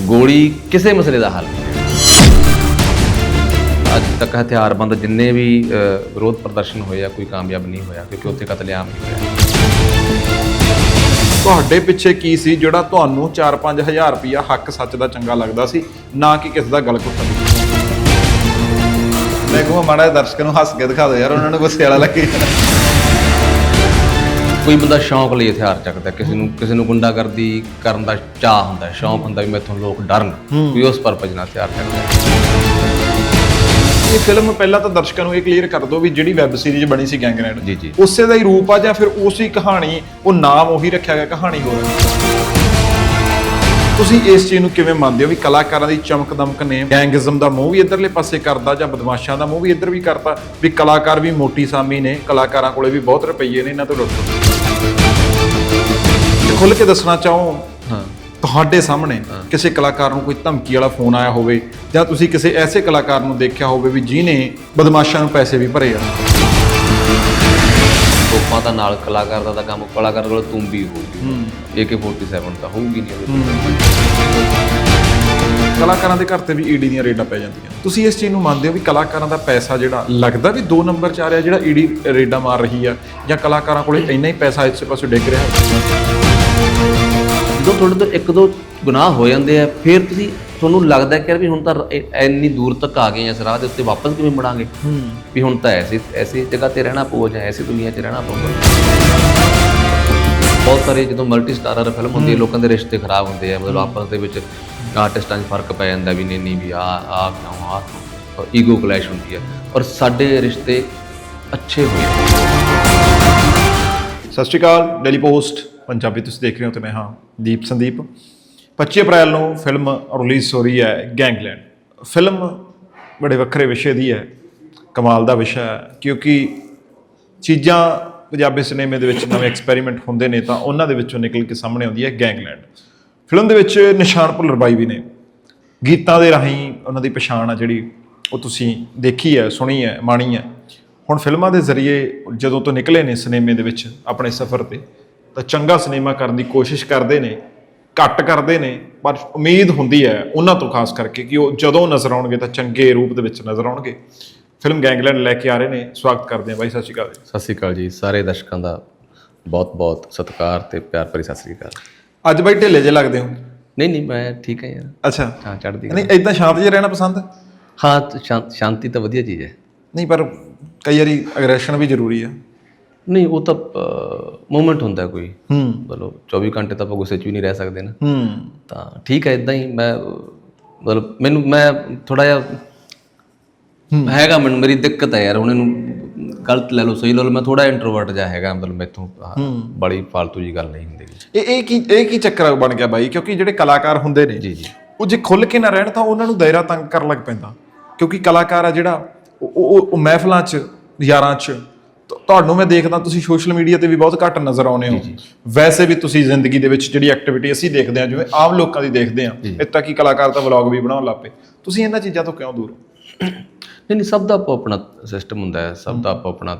ਗੋਲੀ ਕਿਸੇ ਮਸਲੇ ਦਾ ਹੱਲ ਅੱਜ ਤੱਕ ਹਥਿਆਰਬੰਦ ਜਿੰਨੇ ਵੀ ਵਿਰੋਧ ਪ੍ਰਦਰਸ਼ਨ ਹੋਏ ਆ ਕੋਈ ਕਾਮਯਾਬ ਨਹੀਂ ਹੋਇਆ ਕਿਉਂਕਿ ਉੱਥੇ ਕਤਲੇਆਮ ਹੋਇਆ। ਤੁਹਾਡੇ ਪਿੱਛੇ ਕੀ ਸੀ ਜਿਹੜਾ ਤੁਹਾਨੂੰ 4-5000 ਰੁਪਇਆ ਹੱਕ ਸੱਚ ਦਾ ਚੰਗਾ ਲੱਗਦਾ ਸੀ ਨਾ ਕਿ ਕਿਸੇ ਦਾ ਗਲ ਘੁੱਟਣ ਮੈਂ ਕਹਾਂ ਮਾੜਾ ਦਰਸ਼ਕਾਂ ਨੂੰ ਹੱਸ ਕੇ ਦਿਖਾ ਦਿਓ ਯਾਰ ਉਹਨਾਂ ਨੂੰ ਗੁੱਸੇ ਵਾਲਾ ਲੱਗੇ। ਕੋਈ ਬੰਦਾ ਸ਼ੌਂਕ ਲਈ ਹਥਿਆਰ ਚੱਕਦਾ ਕਿਸੇ ਨੂੰ ਕਿਸੇ ਨੂੰ ਗੁੰਡਾਗਰਦੀ ਕਰਨ ਦਾ ਚਾਹ ਹੁੰਦਾ ਹੈ, ਸ਼ੌਂਕ ਹੁੰਦਾ ਵੀ ਮੈਥੋਂ ਲੋਕ ਡਰਨ ਕੋਈ ਉਸ ਪਰਪਸ ਨਾਲ ਹਥਿਆਰ ਚੱਕਦਾ। ਇਹ ਫਿਲਮ ਪਹਿਲਾਂ ਤਾਂ ਦਰਸ਼ਕਾਂ ਨੂੰ ਇਹ ਕਲੀਅਰ ਕਰ ਦਿਓ ਵੀ ਜਿਹੜੀ ਵੈਬ ਸੀਰੀਜ਼ ਬਣੀ ਸੀ ਗੈਂਗਰੈਡ ਜੀ, ਜੀ। ਉਸੇ ਦਾ ਹੀ ਰੂਪ ਆ ਜਾਂ ਫਿਰ ਉਸੇ ਕਹਾਣੀ ਉਹ ਨਾਮ ਉਹੀ ਰੱਖਿਆ ਗਿਆ ਕਹਾਣੀ ਹੋਰ ਹੈ ਤੁਸੀਂ ਇਸ ਚੀਜ਼ ਨੂੰ ਕਿਵੇਂ ਮੰਨਦੇ ਹੋ ਵੀ ਕਲਾਕਾਰਾਂ ਦੀ ਚਮਕ ਦਮਕ ਨੇ? ਗੈਂਗਿਜ਼ਮ ਦਾ ਮੂੰਹ ਵੀ ਇਧਰਲੇ ਪਾਸੇ ਕਰਦਾ ਜਾਂ ਬਦਮਾਸ਼ਾਂ ਦਾ ਮੂੰਹ ਵੀ ਇੱਧਰ ਵੀ ਕਰਦਾ? ਵੀ ਕਲਾਕਾਰ ਵੀ ਮੋਟੀ ਸਾਮੀ ਨੇ ਕਲਾਕਾਰਾਂ ਕੋਲੇ ਵੀ ਬਹੁਤ ਰੁਪਈਏ ਨੇ ਇਹਨਾਂ ਤੋਂ ਲੁੱਟੋ ਖੁੱਲ ਕੇ ਦੱਸਣਾ ਚਾਹੋ ਹਾਂ। ਤੁਹਾਡੇ ਸਾਹਮਣੇ ਕਿਸੇ ਕਲਾਕਾਰ ਨੂੰ ਕੋਈ ਧਮਕੀ ਵਾਲਾ ਫੋਨ ਆਇਆ ਹੋਵੇ ਜਾਂ ਤੁਸੀਂ ਕਿਸੇ ਐਸੇ ਕਲਾਕਾਰ ਨੂੰ ਦੇਖਿਆ ਹੋਵੇ ਵੀ ਜਿਹਨੇ ਬਦਮਾਸ਼ਾਂ ਨੂੰ ਪੈਸੇ ਵੀ ਭਰੇ ਆ। ਤੋਪਾਂ ਦਾ ਨਾਲ ਕਲਾਕਾਰ ਦਾ ਤਾਂ ਕੰਮ ਕਲਾਕਾਰ ਕੋਲ ਤੁੰਬੀ ਹੋਊਗੀ AK47 ਤਾਂ ਹੋਊਗੀ ਨਹੀਂ ਉਹਦੇ। ਕਲਾਕਾਰਾਂ ਦੇ ਘਰ ਤੇ ਵੀ ਈਡੀ ਦੀਆਂ ਰੇਡਾਂ ਪੈ ਜਾਂਦੀਆਂ। ਤੁਸੀਂ ਇਸ ਚੀਜ਼ ਨੂੰ ਮੰਨਦੇ ਹੋ ਵੀ ਕਲਾਕਾਰਾਂ ਦਾ ਪੈਸਾ ਜਿਹੜਾ ਲੱਗਦਾ ਵੀ 2 ਨੰਬਰ 'ਚ ਆ ਰਿਹਾ ਜਿਹੜਾ ਈਡੀ ਰੇਡਾਂ ਮਾਰ ਰਹੀ ਆ ਜਾਂ ਕਲਾਕਾਰਾਂ ਕੋਲੇ ਇੰਨਾ ਹੀ ਪੈਸਾ ਇਸੇ ਪਾਸੇ ਡਿੱਗ ਰਿਹਾ? ਜਦੋਂ ਤੁਹਾਡੇ ਤੋਂ ਇੱਕ ਦੋ ਗੁਨਾਹ ਹੋ ਜਾਂਦੇ ਆ ਫਿਰ ਤੁਸੀਂ ਤੁਹਾਨੂੰ ਲੱਗਦਾ ਕਿ ਯਾਰ ਵੀ ਹੁਣ ਤਾਂ ਰ- ਇੰਨੀ ਦੂਰ ਤੱਕ ਆ ਗਏ ਆ ਇਸ ਰਾਹ ਦੇ ਉੱਤੇ ਵਾਪਸ ਕਿਵੇਂ ਮੁੜਾਂਗੇ? ਵੀ ਹੁਣ ਤਾਂ ਐਸੀ ਐਸੀ ਜਗ੍ਹਾ ਤੇ ਰਹਿਣਾ ਪਊਗਾ ਜਾਂ ਐਸੀ ਦੁਨੀਆ 'ਚ ਰਹਿਣਾ ਪਊਗਾ। ਬਹੁਤ ਸਾਰੇ ਜਦੋਂ ਮਲਟੀ ਸਟਾਰਰ ਫਿਲਮ ਹੁੰਦੀ ਹੈ ਲੋਕਾਂ ਦੇ ਰਿਸ਼ਤੇ ਖਰਾਬ ਹੁੰਦੇ ਆ ਮਤਲਬ ਆਪਸ ਦੇ ਵਿੱਚ ਆਰਟਿਸਟਾਂ 'ਚ ਫ਼ਰਕ ਪੈ ਜਾਂਦਾ ਵੀ ਨਹੀਂ ਨਹੀਂ ਵੀ ਆ ਆ ਕਿਉਂ ਆ ਈਗੋ ਕਲੈਸ਼ ਹੁੰਦੀ ਹੈ। ਪਰ ਸਾਡੇ ਰਿਸ਼ਤੇ ਅੱਛੇ ਹੋਏ। ਸਤਿ ਸ਼੍ਰੀ ਅਕਾਲ ਡੇਲੀ ਪੋਸਟ ਪੰਜਾਬੀ ਤੁਸੀਂ ਦੇਖ ਰਹੇ ਹੋ ਤੇ ਮੈਂ ਹਾਂ ਦੀਪ ਸੰਦੀਪ। 25 ਅਪ੍ਰੈਲ ਨੂੰ ਫਿਲਮ ਰਿਲੀਜ਼ ਹੋ ਰਹੀ ਹੈ ਗੈਂਗਲੈਂਡ ਫਿਲਮ ਬੜੇ ਵੱਖਰੇ ਵਿਸ਼ੇ ਦੀ ਹੈ, ਕਮਾਲ ਦਾ ਵਿਸ਼ਾ ਹੈ, ਕਿਉਂਕਿ ਚੀਜ਼ਾਂ ਪੰਜਾਬੀ ਸਿਨੇਮੇ ਦੇ ਵਿੱਚ ਨਵੇਂ ਐਕਸਪੈਰੀਮੈਂਟ ਹੁੰਦੇ ਨੇ ਤਾਂ ਉਹਨਾਂ ਦੇ ਵਿੱਚੋਂ ਨਿਕਲ ਕੇ ਸਾਹਮਣੇ ਆਉਂਦੀ ਹੈ ਗੈਂਗਲੈਂਡ ਫਿਲਮ ਦੇ ਵਿੱਚ ਨਿਸ਼ਾਨ ਭੁੱਲਰ ਬਾਈ ਵੀ ਨੇ। ਗੀਤਾਂ ਦੇ ਰਾਹੀਂ ਉਹਨਾਂ ਦੀ ਪਛਾਣ ਆ ਜਿਹੜੀ ਉਹ ਤੁਸੀਂ ਦੇਖੀ ਹੈ, ਸੁਣੀ ਹੈ, ਮਾਣੀ ਹੈ। ਹੁਣ ਫਿਲਮਾਂ ਦੇ ਜ਼ਰੀਏ ਜਦੋਂ ਤੋਂ ਨਿਕਲੇ ਨੇ ਸਿਨੇਮੇ ਦੇ ਵਿੱਚ ਆਪਣੇ ਸਫ਼ਰ ਤੇ ਤਾਂ ਚੰਗਾ ਸਿਨੇਮਾ ਕਰਨ ਦੀ ਕੋਸ਼ਿਸ਼ ਕਰਦੇ ਨੇ ਘੱਟ ਕਰਦੇ ਨੇ ਪਰ ਉਮੀਦ ਹੁੰਦੀ ਹੈ ਉਹਨਾਂ ਤੋਂ ਖਾਸ ਕਰਕੇ ਕਿ ਉਹ ਜਦੋਂ ਨਜ਼ਰ ਆਉਣਗੇ ਤਾਂ ਚੰਗੇ ਰੂਪ ਦੇ ਵਿੱਚ ਨਜ਼ਰ ਆਉਣਗੇ। ਫਿਲਮ ਗੈਂਗਲੈਂਡ ਲੈ ਕੇ ਆ ਰਹੇ ਨੇ ਸਵਾਗਤ ਕਰਦੇ ਹਾਂ ਬਾਈ ਸਤਿ ਸ਼੍ਰੀ ਅਕਾਲ ਜੀ। ਸਤਿ ਸ਼੍ਰੀ ਅਕਾਲ ਜੀ ਸਾਰੇ ਦਰਸ਼ਕਾਂ ਦਾ ਬਹੁਤ ਬਹੁਤ ਸਤਿਕਾਰ ਤੇ ਪਿਆਰ ਭਰੀ ਸਤਿ ਸ਼੍ਰੀ ਅਕਾਲ। ਅੱਜ ਬਾਈ ਢਿੱਲੇ ਜੇ ਲੱਗਦੇ ਹੋ। ਨਹੀਂ ਨਹੀਂ ਮੈਂ ਠੀਕ ਹਾਂ ਯਾਰ। ਅੱਛਾ। ਹਾਂ ਚੜ੍ਹਦੀ ਨਹੀਂ ਇਦਾਂ ਸ਼ਾਂਤ ਜੇ ਰਹਿਣਾ ਪਸੰਦ? ਹੈ? ਸ਼ਾਂਤੀ ਤਾਂ ਵਧੀਆ ਚੀਜ਼ ਹੈ। ਨਹੀਂ ਪਰ ਕਈ ਵਾਰੀ ਅਗਰੈਸ਼ਨ ਵੀ ਜ਼ਰੂਰੀ ਹੈ। ਨਹੀਂ ਉਹ ਤਾਂ ਮੂਮੈਂਟ ਹੁੰਦਾ ਕੋਈ। ਹੂੰ। ਮਤਲਬ 24 ਘੰਟੇ ਤਾਂ ਆਪਾਂ ਗੁੱਸੇ 'ਚ ਵੀ ਨਹੀਂ ਰਹਿ ਸਕਦੇ ਨਾ। ਹੂੰ। ਤਾਂ ਠੀਕ ਹੈ ਇਦਾਂ ਹੀ ਮੈਂ ਮਤਲਬ ਮੈਨੂੰ ਮੈਂ ਥੋੜਾ ਜਿਹਾ ਹੈਗਾ ਮੈਨੂੰ ਮੇਰੀ ਦਿੱਕਤ ਹੈ ਯਾਰ ਹੁਣ ਇਹਨੂੰ ਗਲਤ ਲੈ ਲਓ ਸਹੀ ਲੈ ਲਓ ਮੈਂ ਥੋੜਾ ਇੰਟਰੋਵਰਟ ਜਿਹਾ ਹੈਗਾ ਮਤਲਬ ਮੈਥੋਂ ਬੜੀ ਫालतू ਜੀ ਗੱਲ ਨਹੀਂ ਹੁੰਦੀ ਇਹ ਇਹ ਕੀ ਇਹ ਕੀ ਚੱਕਰ ਬਣ ਗਿਆ ਬਾਈ? ਕਿਉਂਕਿ ਜਿਹੜੇ ਕਲਾਕਾਰ ਹੁੰਦੇ ਨੇ ਜੀ ਜੀ। ਉਹ ਜੇ ਖੁੱਲ ਕੇ ਨਾ ਰਹਿਣ ਤਾਂ ਉਹਨਾਂ ਨੂੰ ਦਾਇਰਾ ਤੰਗ ਕਰਨ ਲੱਗ ਪੈਂਦਾ। ਕਿਉਂਕਿ ਕਲਾਕਾਰ ਆ ਜਿਹੜਾ ਉਹ- ਮਹਿਫਲਾਂ 'ਚ ਯਾਰਾਂ 'ਚ ਤੁਹਾਨੂੰ ਮੈਂ ਦੇਖਦਾ ਤੁਸੀਂ ਸੋਸ਼ਲ ਮੀਡੀਆ ਤੇ ਵੀ ਬਹੁਤ ਘੱਟ ਨਜ਼ਰ ਆਉਂਦੇ ਹੋ। ਵੈਸੇ ਵੀ ਤੁਸੀਂ ਜ਼ਿੰਦਗੀ ਦੇ ਵਿੱਚ ਜਿਹੜੀ ਐਕਟੀਵਿਟੀ ਅਸੀਂ ਦੇਖਦੇ ਹਾਂ ਜਿਵੇਂ ਆਮ ਲੋਕਾਂ ਦੀ ਦੇਖਦੇ ਹਾਂ ਇੱਥੇ ਕਿ ਕਲਾਕਾਰ ਤਾਂ ਵਲੌਗ ਵੀ ਬਣਾਉਣ ਲੱਗ ਪਏ। ਤੁਸੀਂ ਇਹਨਾਂ ਚੀਜ਼ਾਂ ਤੋਂ ਕਿਉਂ ਦੂਰ ਹੋ? ਨਹੀਂ ਨਹੀਂ ਸਭ ਦਾ ਆਪੋ ਆਪਣਾ ਸਿਸਟਮ ਹੁੰਦਾ ਹੈ ਸਭ ਦਾ ਆਪੋ ਆਪਣਾ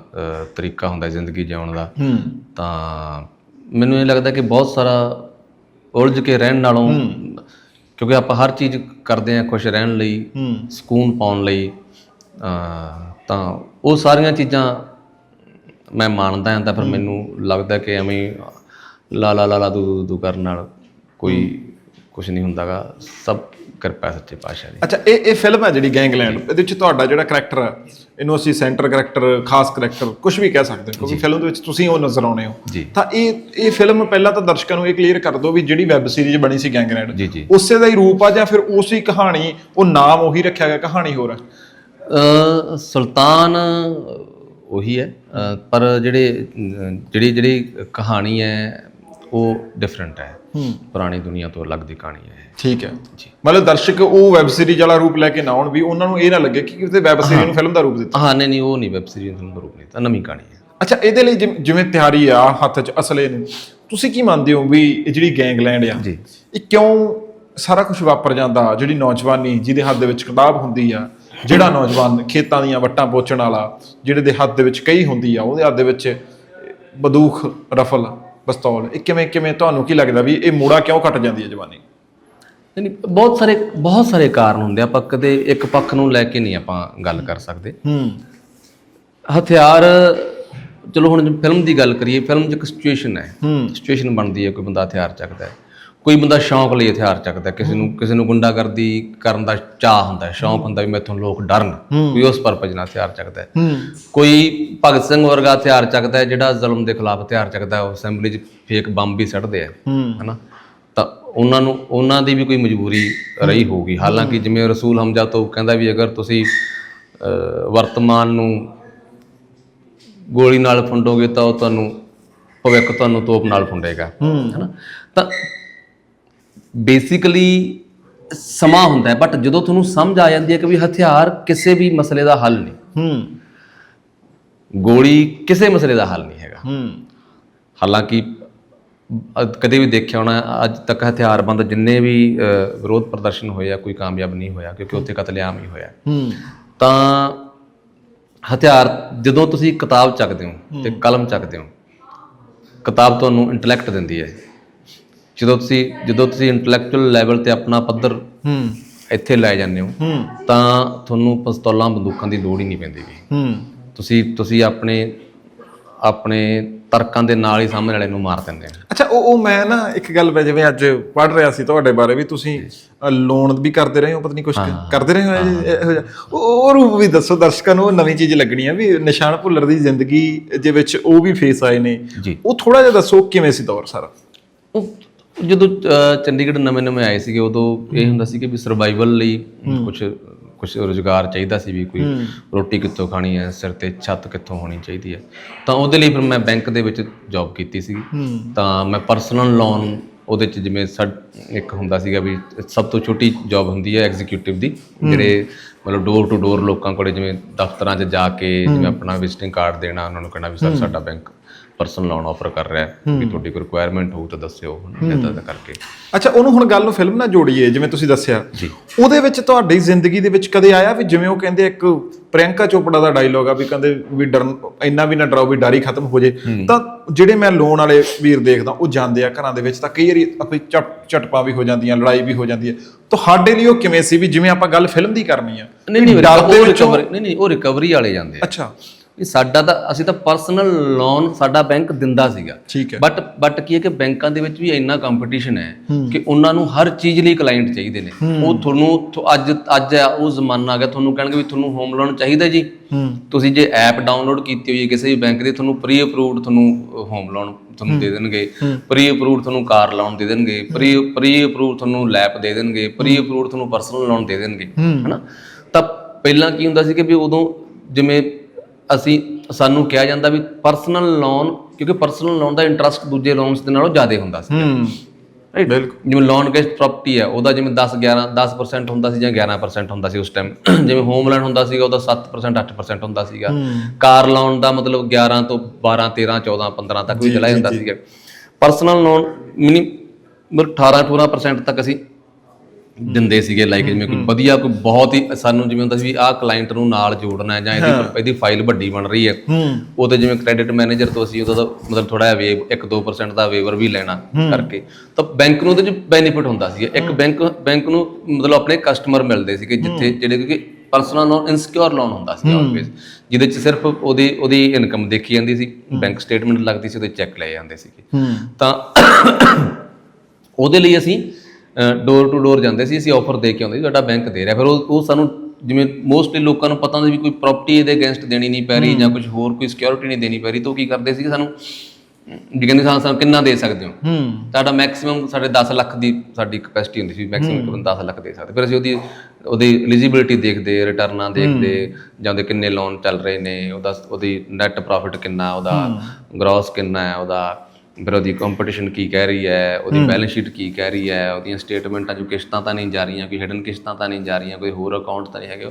ਤਰੀਕਾ ਹੁੰਦਾ ਹੈ ਜ਼ਿੰਦਗੀ ਜਿਉਣ ਦਾ। ਤਾਂ ਮੈਨੂੰ ਇਹ ਲੱਗਦਾ ਕਿ ਬਹੁਤ ਸਾਰਾ ਉਲਝ ਕੇ ਰਹਿਣ ਨਾਲੋਂ ਕਿਉਂਕਿ ਆਪਾਂ ਹਰ ਚੀਜ਼ ਕਰਦੇ ਹਾਂ ਖੁਸ਼ ਰਹਿਣ ਲਈ ਸਕੂਨ ਪਾਉਣ ਲਈ ਤਾਂ ਉਹ ਸਾਰੀਆਂ ਚੀਜ਼ਾਂ ਮੈਂ ਮੰਨਦਾ ਹਾਂ ਤਾਂ ਫਿਰ ਮੈਨੂੰ ਲੱਗਦਾ ਕਿ ਐਵੇਂ ਲਾ ਲਾ ਲਾ ਲਾ ਦੂ ਦੂ ਦੂ ਕਰਨ ਨਾਲ ਕੋਈ ਕੁਝ ਨਹੀਂ ਹੁੰਦਾਗਾ ਸਭ ਕਿਰਪਾ ਸੱਚੇ ਪਾਤਸ਼ਾਹ ਦੀ। ਅੱਛਾ ਇਹ ਇਹ ਫਿਲਮ ਹੈ ਜਿਹੜੀ ਗੈਂਗਲੈਂਡ ਇਹਦੇ ਵਿੱਚ ਤੁਹਾਡਾ ਜਿਹੜਾ ਕਰੈਕਟਰ ਹੈ ਇਹਨੂੰ ਅਸੀਂ ਸੈਂਟਰ ਕਰੈਕਟਰ ਖਾਸ ਕਰੈਕਟਰ ਕੁਝ ਵੀ ਕਹਿ ਸਕਦੇ ਹਾਂ ਕਿਉਂਕਿ ਫਿਲਮ ਦੇ ਵਿੱਚ ਤੁਸੀਂ ਉਹ ਨਜ਼ਰ ਆਉਣੇ ਹੋ। ਤਾਂ ਇਹ ਇਹ ਫਿਲਮ ਪਹਿਲਾਂ ਤਾਂ ਦਰਸ਼ਕਾਂ ਨੂੰ ਇਹ ਕਲੀਅਰ ਕਰ ਦਿਓ ਵੀ ਜਿਹੜੀ ਵੈਬ ਸੀਰੀਜ਼ ਬਣੀ ਸੀ ਗੈਂਗਲੈਂਡ। ਉਸੇ ਦਾ ਹੀ ਰੂਪ ਆ ਜਾਂ ਫਿਰ ਉਸੇ ਕਹਾਣੀ ਉਹ ਨਾਮ ਉਹੀ ਰੱਖਿਆ ਗਿਆ ਕਹਾਣੀ ਹੋਰ ਹੈ? ਸੁਲਤਾਨ ਉਹੀ ਹੈ। ਪਰ ਜਿਹੜੇ ਜਿਹੜੀ ਜਿਹੜੀ ਕਹਾਣੀ ਹੈ ਉਹ ਡਿਫਰੈਂਟ ਹੈ। ਪੁਰਾਣੀ ਦੁਨੀਆ ਤੋਂ ਅਲੱਗ ਦੀ ਕਹਾਣੀ ਹੈ ਠੀਕ ਹੈ। ਮਤਲਬ ਦਰਸ਼ਕ ਉਹ ਵੈਬ ਸੀਰੀਜ਼ ਵਾਲਾ ਰੂਪ ਲੈ ਕੇ ਨਾ ਆਉਣ ਵੀ ਉਹਨਾਂ ਨੂੰ ਇਹ ਨਾ ਲੱਗੇ ਕਿ ਕਿਤੇ ਵੈਬ ਸੀਰੀਜ਼ ਨੂੰ ਫਿਲਮ ਦਾ ਰੂਪ ਦਿੱਤਾ। ਹਾਂ ਨਹੀਂ ਨਹੀਂ ਉਹ ਨਹੀਂ ਵੈਬ ਸੀਰੀਜ਼ ਦਾ ਰੂਪ ਨਹੀਂ ਤਾਂ ਨਵੀਂ ਕਹਾਣੀ ਹੈ। ਅੱਛਾ ਇਹਦੇ ਲਈ ਜਿਵੇਂ- ਜਿਵੇਂ ਤਿਆਰੀ ਆ ਹੱਥ 'ਚ ਅਸਲੇ ਨੇ ਤੁਸੀਂ ਕੀ ਮੰਨਦੇ ਹੋ ਵੀ ਇਹ ਜਿਹੜੀ ਗੈਂਗਲੈਂਡ ਆ ਜੀ। ਇਹ ਕਿਉਂ ਸਾਰਾ ਕੁਝ ਵਾਪਰ ਜਾਂਦਾ ਜਿਹੜੀ ਨੌਜਵਾਨੀ ਜਿਹਦੇ ਹੱਥ ਦੇ ਵਿੱਚ ਕਿਤਾਬ ਹੁੰਦੀ ਆ ਜਿਹੜਾ ਨੌਜਵਾਨ ਖੇਤਾਂ ਦੀਆਂ ਵੱਟਾਂ ਪੋਚਣ ਵਾਲਾ ਜਿਹੜੇ ਦੇ ਹੱਥ ਦੇ ਵਿੱਚ ਕਈ ਹੁੰਦੀ ਆ ਉਹਦੇ ਹੱਥ ਦੇ ਵਿੱਚ ਬੰਦੂਕ ਰਫਲ ਪਿਸਤੌਲ ਇਹ ਕਿਵੇਂ ਕਿਵੇਂ ਤੁਹਾਨੂੰ ਕੀ ਲੱਗਦਾ ਵੀ ਇਹ ਮੋੜਾ ਕਿਉਂ ਘਟ ਜਾਂਦੀ ਹੈ ਜਵਾਨੀ? ਨਹੀਂ ਬਹੁਤ ਸਾਰੇ ਬਹੁਤ ਸਾਰੇ ਕਾਰਨ ਹੁੰਦੇ ਆ ਆਪਾਂ ਕਦੇ ਇੱਕ ਪੱਖ ਨੂੰ ਲੈ ਕੇ ਨਹੀਂ ਆਪਾਂ ਗੱਲ ਕਰ ਸਕਦੇ। ਹੂੰ। ਹਥਿਆਰ ਚਲੋ ਹੁਣ ਫਿਲਮ ਦੀ ਗੱਲ ਕਰੀਏ ਫਿਲਮ 'ਚ ਇੱਕ ਸਿਚੁਏਸ਼ਨ ਹੈ। ਹੂੰ। ਸਿਚੁਏਸ਼ਨ ਬਣਦੀ ਹੈ ਕੋਈ ਬੰਦਾ ਹਥਿਆਰ ਚੱਕਦਾ ਹੈ। ਕੋਈ ਬੰਦਾ ਸ਼ੌਂਕ ਲਈ ਹਥਿਆਰ ਚੱਕਦਾ ਕਿਸੇ ਨੂੰ ਕਿਸੇ ਨੂੰ ਗੁੰਡਾਗਰਦੀ ਕਰਨ ਦਾ ਚਾਹ ਹੁੰਦਾ ਹੈ ਸ਼ੌਂਕ ਹੁੰਦਾ ਵੀ ਮੈਥੋਂ ਲੋਕ ਡਰਨ ਕੋਈ ਉਸ ਪਰਪਸ ਨਾਲ ਹਥਿਆਰ ਚੱਕਦਾ ਕੋਈ ਭਗਤ ਸਿੰਘ ਵਰਗਾ ਹਥਿਆਰ ਚੱਕਦਾ ਹੈ ਜਿਹੜਾ ਜ਼ੁਲਮ ਦੇ ਖਿਲਾਫ ਹਥਿਆਰ ਚੱਕਦਾ ਹੈ ਉਹ ਅਸੈਂਬਲੀ 'ਚ ਫੇਕ ਬੰਬ ਵੀ ਸੱਟਦੇ ਆ ਹਨਾ? ਤਾਂ ਉਹਨਾਂ ਨੂੰ ਉਹਨਾਂ ਦੀ ਵੀ ਕੋਈ ਮਜਬੂਰੀ ਰਹੀ ਹੋਊਗੀ। ਹਾਲਾਂਕਿ ਜਿਵੇਂ ਰਸੂਲ ਹਮਜ਼ਾ ਤੋਂ ਕਹਿੰਦਾ ਵੀ ਅਗਰ ਤੁਸੀਂ ਵਰਤਮਾਨ ਨੂੰ ਗੋਲੀ ਨਾਲ ਫੁੰਡੋਗੇ ਤਾਂ ਉਹ ਤੁਹਾਨੂੰ ਭਵਿੱਖ ਤੁਹਾਨੂੰ ਤੋਪ ਨਾਲ ਫੁੰਡੇਗਾ ਹਨਾ? ਤਾਂ ਬੇਸਿਕਲੀ ਸਮਾਂ ਹੁੰਦਾ ਹੈ ਬਟ ਜਦੋਂ ਤੁਹਾਨੂੰ ਸਮਝ ਆ ਜਾਂਦੀ ਹੈ ਕਿ ਵੀ ਹਥਿਆਰ ਕਿਸੇ ਵੀ ਮਸਲੇ ਦਾ ਹੱਲ ਨਹੀਂ। ਹੂੰ। ਗੋਲੀ ਕਿਸੇ ਮਸਲੇ ਦਾ ਹੱਲ ਨਹੀਂ ਹੈਗਾ। ਹੂੰ। ਹਾਲਾਂਕਿ ਅ- ਕਦੇ ਵੀ ਦੇਖਿਆ ਹੋਣਾ ਅੱਜ ਤੱਕ ਹਥਿਆਰਬੰਦ ਜਿੰਨੇ ਵੀ ਅ, ਵਿਰੋਧ ਪ੍ਰਦਰਸ਼ਨ ਹੋਏ ਆ ਕੋਈ ਕਾਮਯਾਬ ਨਹੀਂ ਹੋਇਆ ਕਿਉਂਕਿ ਉੱਥੇ ਕਤਲੇਆਮ ਹੀ ਹੋਇਆ। ਹੂੰ। ਤਾਂ ਹਥਿਆਰ ਜਦੋਂ ਤੁਸੀਂ ਕਿਤਾਬ ਚੱਕਦੇ ਹੋ ਤੇ ਕਲਮ ਚੱਕਦੇ ਹੋ ਕਿਤਾਬ ਤੁਹਾਨੂੰ ਇੰਟੈਲੈਕਟ ਦਿੰਦੀ ਹੈ। ਜਦੋਂ ਤੁਸੀਂ ਜਦੋਂ ਤੁਸੀਂ ਇੰਟੈਲੈਕਚੁਅਲ ਲੈਵਲ ਤੇ ਆਪਣਾ ਪੱਧਰ ਹੂੰ। ਇੱਥੇ ਲੈ ਜਾਂਦੇ ਹੋ ਹੂੰ। ਤਾਂ ਤੁਹਾਨੂੰ ਪਿਸਤੌਲਾਂ ਬੰਦੂਕਾਂ ਦੀ ਲੋੜ ਹੀ ਨਹੀਂ ਪੈਂਦੀ ਗੀ। ਹੂੰ। ਤੁਸੀਂ ਤੁਸੀਂ ਆਪਣੇ ਆਪਣੇ ਤਰਕਾਂ ਦੇ ਨਾਲ ਹੀ ਸਾਹਮਣੇ ਵਾਲੇ ਨੂੰ ਮਾਰ ਦਿੰਦੇ ਹੋ। ਅੱਛਾ ਉਹ ਉਹ ਮੈਂ ਨਾ ਇੱਕ ਗੱਲ ਮੈਂ ਜਿਵੇਂ ਅੱਜ ਪੜ੍ਹ ਰਿਹਾ ਸੀ ਤੁਹਾਡੇ ਬਾਰੇ ਵੀ ਤੁਸੀਂ ਲੋਨ ਵੀ ਕਰਦੇ ਰਹੇ ਹੋ ਪਤਾ ਨਹੀਂ ਕੁਝ ਕਰਦੇ ਰਹੇ ਹੋ ਇਹ- ਇਹੋ ਜਿਹਾ। ਉਹ ਉਹ ਰੂਪ ਵੀ ਦੱਸੋ ਦਰਸ਼ਕਾਂ ਨੂੰ ਉਹ ਨਵੀਂ ਚੀਜ਼ ਲੱਗਣੀ ਆ ਵੀ ਨਿਸ਼ਾਨ ਭੁੱਲਰ ਦੀ ਜ਼ਿੰਦਗੀ ਦੇ ਵਿੱਚ ਉਹ ਵੀ ਫੇਸ ਆਏ ਨੇ। ਉਹ ਥੋੜਾ ਜਿਹਾ ਦੱਸੋ ਕਿਵੇਂ ਸੀ ਦੌਰ ਸਾਰਾ? ਉਹ ਜਦੋਂ ਅਹ, ਚੰਡੀਗੜ੍ਹ ਨਵੇਂ ਨਵੇਂ ਆਏ ਸੀਗੇ ਉਦੋਂ ਇਹ ਹੁੰਦਾ ਸੀ ਕਿ ਵੀ ਸਰਵਾਈਵਲ ਲਈ ਕੁਝ ਕੁਝ ਰੋਜ਼ਗਾਰ ਚਾਹੀਦਾ ਸੀ ਵੀ ਕੋਈ ਰੋਟੀ ਕਿੱਥੋਂ ਖਾਣੀ ਹੈ ਸਿਰ ਤੇ ਛੱਤ ਕਿੱਥੋਂ ਹੋਣੀ ਚਾਹੀਦੀ ਹੈ। ਤਾਂ ਉਹਦੇ ਲਈ ਫਿਰ ਮੈਂ ਬੈਂਕ ਦੇ ਵਿੱਚ ਜੌਬ ਕੀਤੀ ਸੀ। ਤਾਂ ਮੈਂ ਪਰਸਨਲ ਲੋਨ ਉਹਦੇ ਚ ਜਿਵੇਂ ਸਾ- ਇੱਕ ਹੁੰਦਾ ਸੀਗਾ ਵੀ ਸਭ ਤੋਂ ਛੋਟੀ ਜੌਬ ਹੁੰਦੀ ਹੈ ਐਗਜ਼ੀਕਿਊਟਿਵ ਦੀ। ਜਿਹੜੇ ਮਤਲਬ ਡੋਰ ਟੂ ਡੋਰ ਲੋਕਾਂ ਕੋਲੇ ਜਿਵੇਂ ਦਫ਼ਤਰਾਂ 'ਚ ਜਾ ਕੇ ਜਿਵੇਂ ਆਪਣਾ ਵਿਜ਼ਿਟਿੰਗ ਕਾਰਡ ਦੇਣਾ ਉਹਨਾਂ ਨੂੰ ਕਹਿਣਾ ਵੀ ਸਰ ਸਾਡਾ ਬੈਂਕ ਪਰਸਨਲ ਲੋਨ ਆਫਰ ਕਰ ਰਿਹਾ ਹੈ ਵੀ ਤੁਹਾਡੀ ਕੋਈ ਰਿਕੁਆਇਰਮੈਂਟ ਹੋਊ ਤਾਂ ਦੱਸਿਓ ਇਦਾਂ ਦਾ ਕਰਕੇ। ਅੱਛਾ ਉਹਨੂੰ ਹੁਣ ਗੱਲ ਨੂੰ ਫਿਲਮ ਨਾਲ ਜੋੜੀਏ ਜਿਵੇਂ ਤੁਸੀਂ ਦੱਸਿਆ। ਉਹਦੇ ਵਿੱਚ ਤੁਹਾਡੀ ਜ਼ਿੰਦਗੀ ਦੇ ਵਿੱਚ ਕਦੇ ਆਇਆ ਵੀ ਜਿਵੇਂ ਉਹ ਕਹਿੰਦੇ ਇੱਕ ਪ੍ਰਿਯੰਕਾ ਚੋਪੜਾ ਦਾ ਡਾਇਲੋਗ ਆ ਵੀ ਕਹਿੰਦੇ ਵੀ ਡਰਨ ਇੰਨਾ ਵੀ ਨਾ ਡਰਾਓ ਵੀ ਡਰ ਖਤਮ ਹੋ ਜੇ। ਤਾਂ ਜਿਹੜੇ ਮੈਂ ਲੋਨ ਵਾਲੇ ਵੀਰ ਦੇਖਦਾ ਉਹ ਜਾਂਦੇ ਆ ਘਰਾਂ ਦੇ ਵਿੱਚ ਤਾਂ ਕਈ ਵਾਰੀ ਚਟ ਚਟਪਾ ਵੀ ਹੋ ਜਾਂਦੀਆਂ ਲੜਾਈ ਵੀ ਹੋ ਜਾਂਦੀ ਹੈ। ਤੁਹਾਡੇ ਲਈ ਉਹ ਕਿਵੇਂ ਸੀ ਵੀ ਜਿਵੇਂ ਆਪਾਂ ਗੱਲ ਫਿਲਮ ਦੀ ਕਰਨੀ ਆ? ਨਹੀਂ ਨਹੀਂ ਡਰ ਦੇ ਉਹ ਵਿੱਚੋਂ ਰਿਕਵਰੀ ਨਹੀਂ ਨਹੀਂ ਉਹ ਰਿਕਵਰੀ ਵਾਲੇ ਜਾਂਦੇ ਆ। ਅੱਛਾ। ਇਹ ਸਾਡਾ ਤਾਂ ਅਸੀਂ ਤਾਂ ਪਰਸਨਲ ਲੋਨ ਸਾਡਾ ਬੈਂਕ ਦਿੰਦਾ ਸੀਗਾ। ਠੀਕ ਹੈ। ਬਟ ਬਟ ਕੀ ਹੈ ਕਿ ਬੈਂਕਾਂ ਦੇ ਵਿੱਚ ਵੀ ਇੰਨਾ ਕੰਪੀਟੀਸ਼ਨ ਹੈ ਕਿ ਉਹਨਾਂ ਨੂੰ ਹਰ ਚੀਜ਼ ਲਈ ਕਲਾਇੰਟ ਚਾਹੀਦੇ ਨੇ। ਉਹ ਤੁਹਾਨੂੰ ਅੱਜ ਅੱਜ ਆ ਉਹ ਜ਼ਮਾਨਾ ਆ ਗਿਆ ਤੁਹਾਨੂੰ ਕਹਿਣਗੇ ਵੀ ਤੁਹਾਨੂੰ ਹੋਮ ਲੋਨ ਚਾਹੀਦਾ ਜੀ। ਤੁਸੀਂ ਜੇ ਐਪ ਡਾਊਨਲੋਡ ਕੀਤੀ ਹੋਈ ਹੈ ਕਿਸੇ ਵੀ ਬੈਂਕ ਦੀ ਤੁਹਾਨੂੰ ਪ੍ਰੀ ਅਪਰੂਵਡ ਤੁਹਾਨੂੰ ਹੋਮ ਲੋਨ ਤੁਹਾਨੂੰ ਦੇ ਦੇਣਗੇ। ਪ੍ਰੀ ਅਪਰੂਵਡ ਤੁਹਾਨੂੰ ਕਾਰ ਲੋਨ ਦੇ ਦੇਣਗੇ। ਪ੍ਰੀ ਪ੍ਰੀ ਅਪਰੂਵਡ ਤੁਹਾਨੂੰ ਲੈਪ ਦੇ ਦੇਣਗੇ। ਪ੍ਰੀ ਅਪਰੂਵਡ ਤੁਹਾਨੂੰ ਪਰਸਨਲ ਲੋਨ ਦੇ ਦੇਣਗੇ। ਹਨਾ? ਤਾਂ ਪਹਿਲਾਂ ਕੀ ਹੁੰਦਾ ਸੀ ਕਿ ਵੀ ਉਦੋਂ ਜਿਵੇਂ ਅਸੀਂ ਸਾਨੂੰ ਕਿਹਾ ਜਾਂਦਾ ਵੀ ਪਰਸਨਲ ਲੋਨ ਕਿਉਂਕਿ ਪਰਸਨਲ ਲੋਨ ਦਾ ਇੰਟਰਸਟ ਦੂਜੇ ਲੋਨਸ ਦੇ ਨਾਲੋਂ ਜ਼ਿਆਦਾ ਹੁੰਦਾ ਸੀ। ਹੂੰ ਰਾਈਟ ਜਿਵੇਂ ਲੋਨ ਅਗੇਂਸਟ ਪ੍ਰਾਪਰਟੀ ਹੈ ਉਹਦਾ ਜਿਵੇਂ 10 11 10% ਹੁੰਦਾ ਸੀ ਜਾਂ 11% ਹੁੰਦਾ ਸੀ ਉਸ ਟਾਈਮ ਜਿਵੇਂ ਹੋਮ ਲੋਨ ਹੁੰਦਾ ਸੀਗਾ ਉਹਦਾ 7% 8% ਹੁੰਦਾ ਸੀਗਾ। ਕਾਰ ਲੋਨ ਦਾ ਮਤਲਬ 11 ਤੋਂ 12 13 14 15 ਤੱਕ ਵੀ ਚਲਾ ਜਾਂਦਾ ਸੀਗਾ। ਪਰਸਨਲ ਲੋਨ ਮਿਨੀ 18 18% ਤੱਕ ਅਸੀਂ ਦਿੰਦੇ ਸੀਗੇ ਲਾਈਕ ਜਿਵੇਂ ਕੋਈ ਵਧੀਆ ਕੋਈ ਬਹੁਤ ਹੀ ਸਾਨੂੰ ਜਿਵੇਂ ਹੁੰਦਾ ਸੀ ਵੀ ਆਹ ਕਲਾਇੰਟ ਨੂੰ ਨਾਲ ਜੋੜਨਾ ਹੈ ਜਾਂ ਇਹਦੀ ਇਹਦੀ ਫਾਈਲ ਵੱਡੀ ਬਣ ਰਹੀ ਹੈ। ਉਹਦੇ ਜਿਵੇਂ ਕ੍ਰੈਡਿਟ ਮੈਨੇਜਰ ਤੋਂ ਅਸੀਂ ਉਹਦਾ ਤਾਂ ਮਤਲਬ ਥੋੜਾ ਜਿਹਾ ਵੇਵ 1-2% ਦਾ ਵੇਵਰ ਵੀ ਲੈਣਾ ਕਰਕੇ। ਤਾਂ ਬੈਂਕ ਨੂੰ ਉਹਦੇ ਚ ਬੈਨੀਫਿਟ ਹੁੰਦਾ ਸੀ ਇੱਕ ਬੈਂਕ ਬੈਂਕ ਨੂੰ ਮਤਲਬ ਆਪਣੇ ਕਸਟਮਰ ਮਿਲਦੇ ਸੀਗੇ ਜਿੱਥੇ ਜਿਹੜੇ ਕਿ ਪਰਸਨਲ ਲੋਨ ਇਨਸਿਕਿਉਰ ਲੋਨ ਹੁੰਦਾ ਸੀ ਆਲਵੇਜ਼ ਜਿਹਦੇ ਚ ਸਿਰਫ ਉਹਦੀ ਉਹਦੀ ਇਨਕਮ ਦੇਖੀ ਜਾਂਦੀ ਸੀ ਬੈਂਕ ਸਟੇਟਮੈਂਟ ਲੱਗਦੀ ਸੀ ਉਹਦੇ ਚੈੱਕ ਲਏ ਜਾਂਦੇ ਸੀਗੇ। ਤਾਂ ਉਹਦੇ ਲਈ ਅਸੀਂ ਡੋਰ ਟੂ ਡੋਰ ਜਾਂਦੇ ਸੀ ਅਸੀਂ ਆਫਰ ਦੇ ਕੇ ਆਉਂਦੇ ਸੀ ਤੁਹਾਡਾ ਬੈਂਕ ਦੇ ਰਿਹਾ। ਫਿਰ ਉਹ ਉਹ ਸਾਨੂੰ ਜਿਵੇਂ ਮੋਸਟਲੀ ਲੋਕਾਂ ਨੂੰ ਪਤਾ ਹੁੰਦਾ ਵੀ ਕੋਈ ਪ੍ਰਾਪਰਟੀ ਇਹਦੇ ਅਗੇਂਸਟ ਦੇਣੀ ਨਹੀਂ ਪੈ ਰਹੀ ਜਾਂ ਕੁਝ ਹੋਰ ਕੋਈ ਸਿਕਿਉਰਿਟੀ ਨਹੀਂ ਦੇਣੀ ਪੈ ਰਹੀ ਤਾਂ ਉਹ ਕੀ ਕਰਦੇ ਸੀ ਸਾਨੂੰ ਵੀ ਕਹਿੰਦੇ ਸਾਨੂੰ ਸਾਨੂੰ ਕਿੰਨਾ ਦੇ ਸਕਦੇ ਹੋ? ਸਾਡਾ ਮੈਕਸਿਮਮ ਸਾਡੇ 10 ਲੱਖ ਦੀ ਸਾਡੀ ਕਪੈਸਿਟੀ ਹੁੰਦੀ ਸੀ ਮੈਕਸਿਮਮ ਬੰਦਾ 10 ਲੱਖ ਦੇ ਸਕਦੇ। ਫਿਰ ਅਸੀਂ ਉਹਦੀ ਉਹਦੀ ਐਲੀਜੀਬਿਲਿਟੀ ਦੇਖਦੇ ਰਿਟਰਨਾਂ ਦੇਖਦੇ ਜਾਂ ਉਹਦੇ ਕਿੰਨੇ ਲੋਨ ਚੱਲ ਰਹੇ ਨੇ ਉਹਦਾ ਉਹਦੀ ਨੈਟ ਪ੍ਰੋਫਿਟ ਕਿੰਨਾ ਉਹਦਾ ਗ੍ਰੋਸ ਕਿੰਨਾ ਹੈ ਉਹਦਾ ਉਹਦੀ ਕੰਪੀਟੀਸ਼ਨ ਕੀ ਕਹਿ ਰਹੀ ਹੈ ਉਹਦੀ ਬੈਲੈਂਸ ਸ਼ੀਟ ਕੀ ਕਹਿ ਰਹੀ ਹੈ ਉਹਦੀਆਂ ਸਟੇਟਮੈਂਟਾਂ ਜੋ ਕਿਸ਼ਤਾਂ ਤਾਂ ਨਹੀਂ ਜਾ ਰਹੀਆਂ ਕੋਈ ਹਿਡਨ ਕਿਸ਼ਤਾਂ ਤਾਂ ਨਹੀਂ ਜਾ ਰਹੀਆਂ ਕੋਈ ਹੋਰ ਅਕਾਊਂਟ ਤਾਂ ਨਹੀਂ ਹੈਗੇ।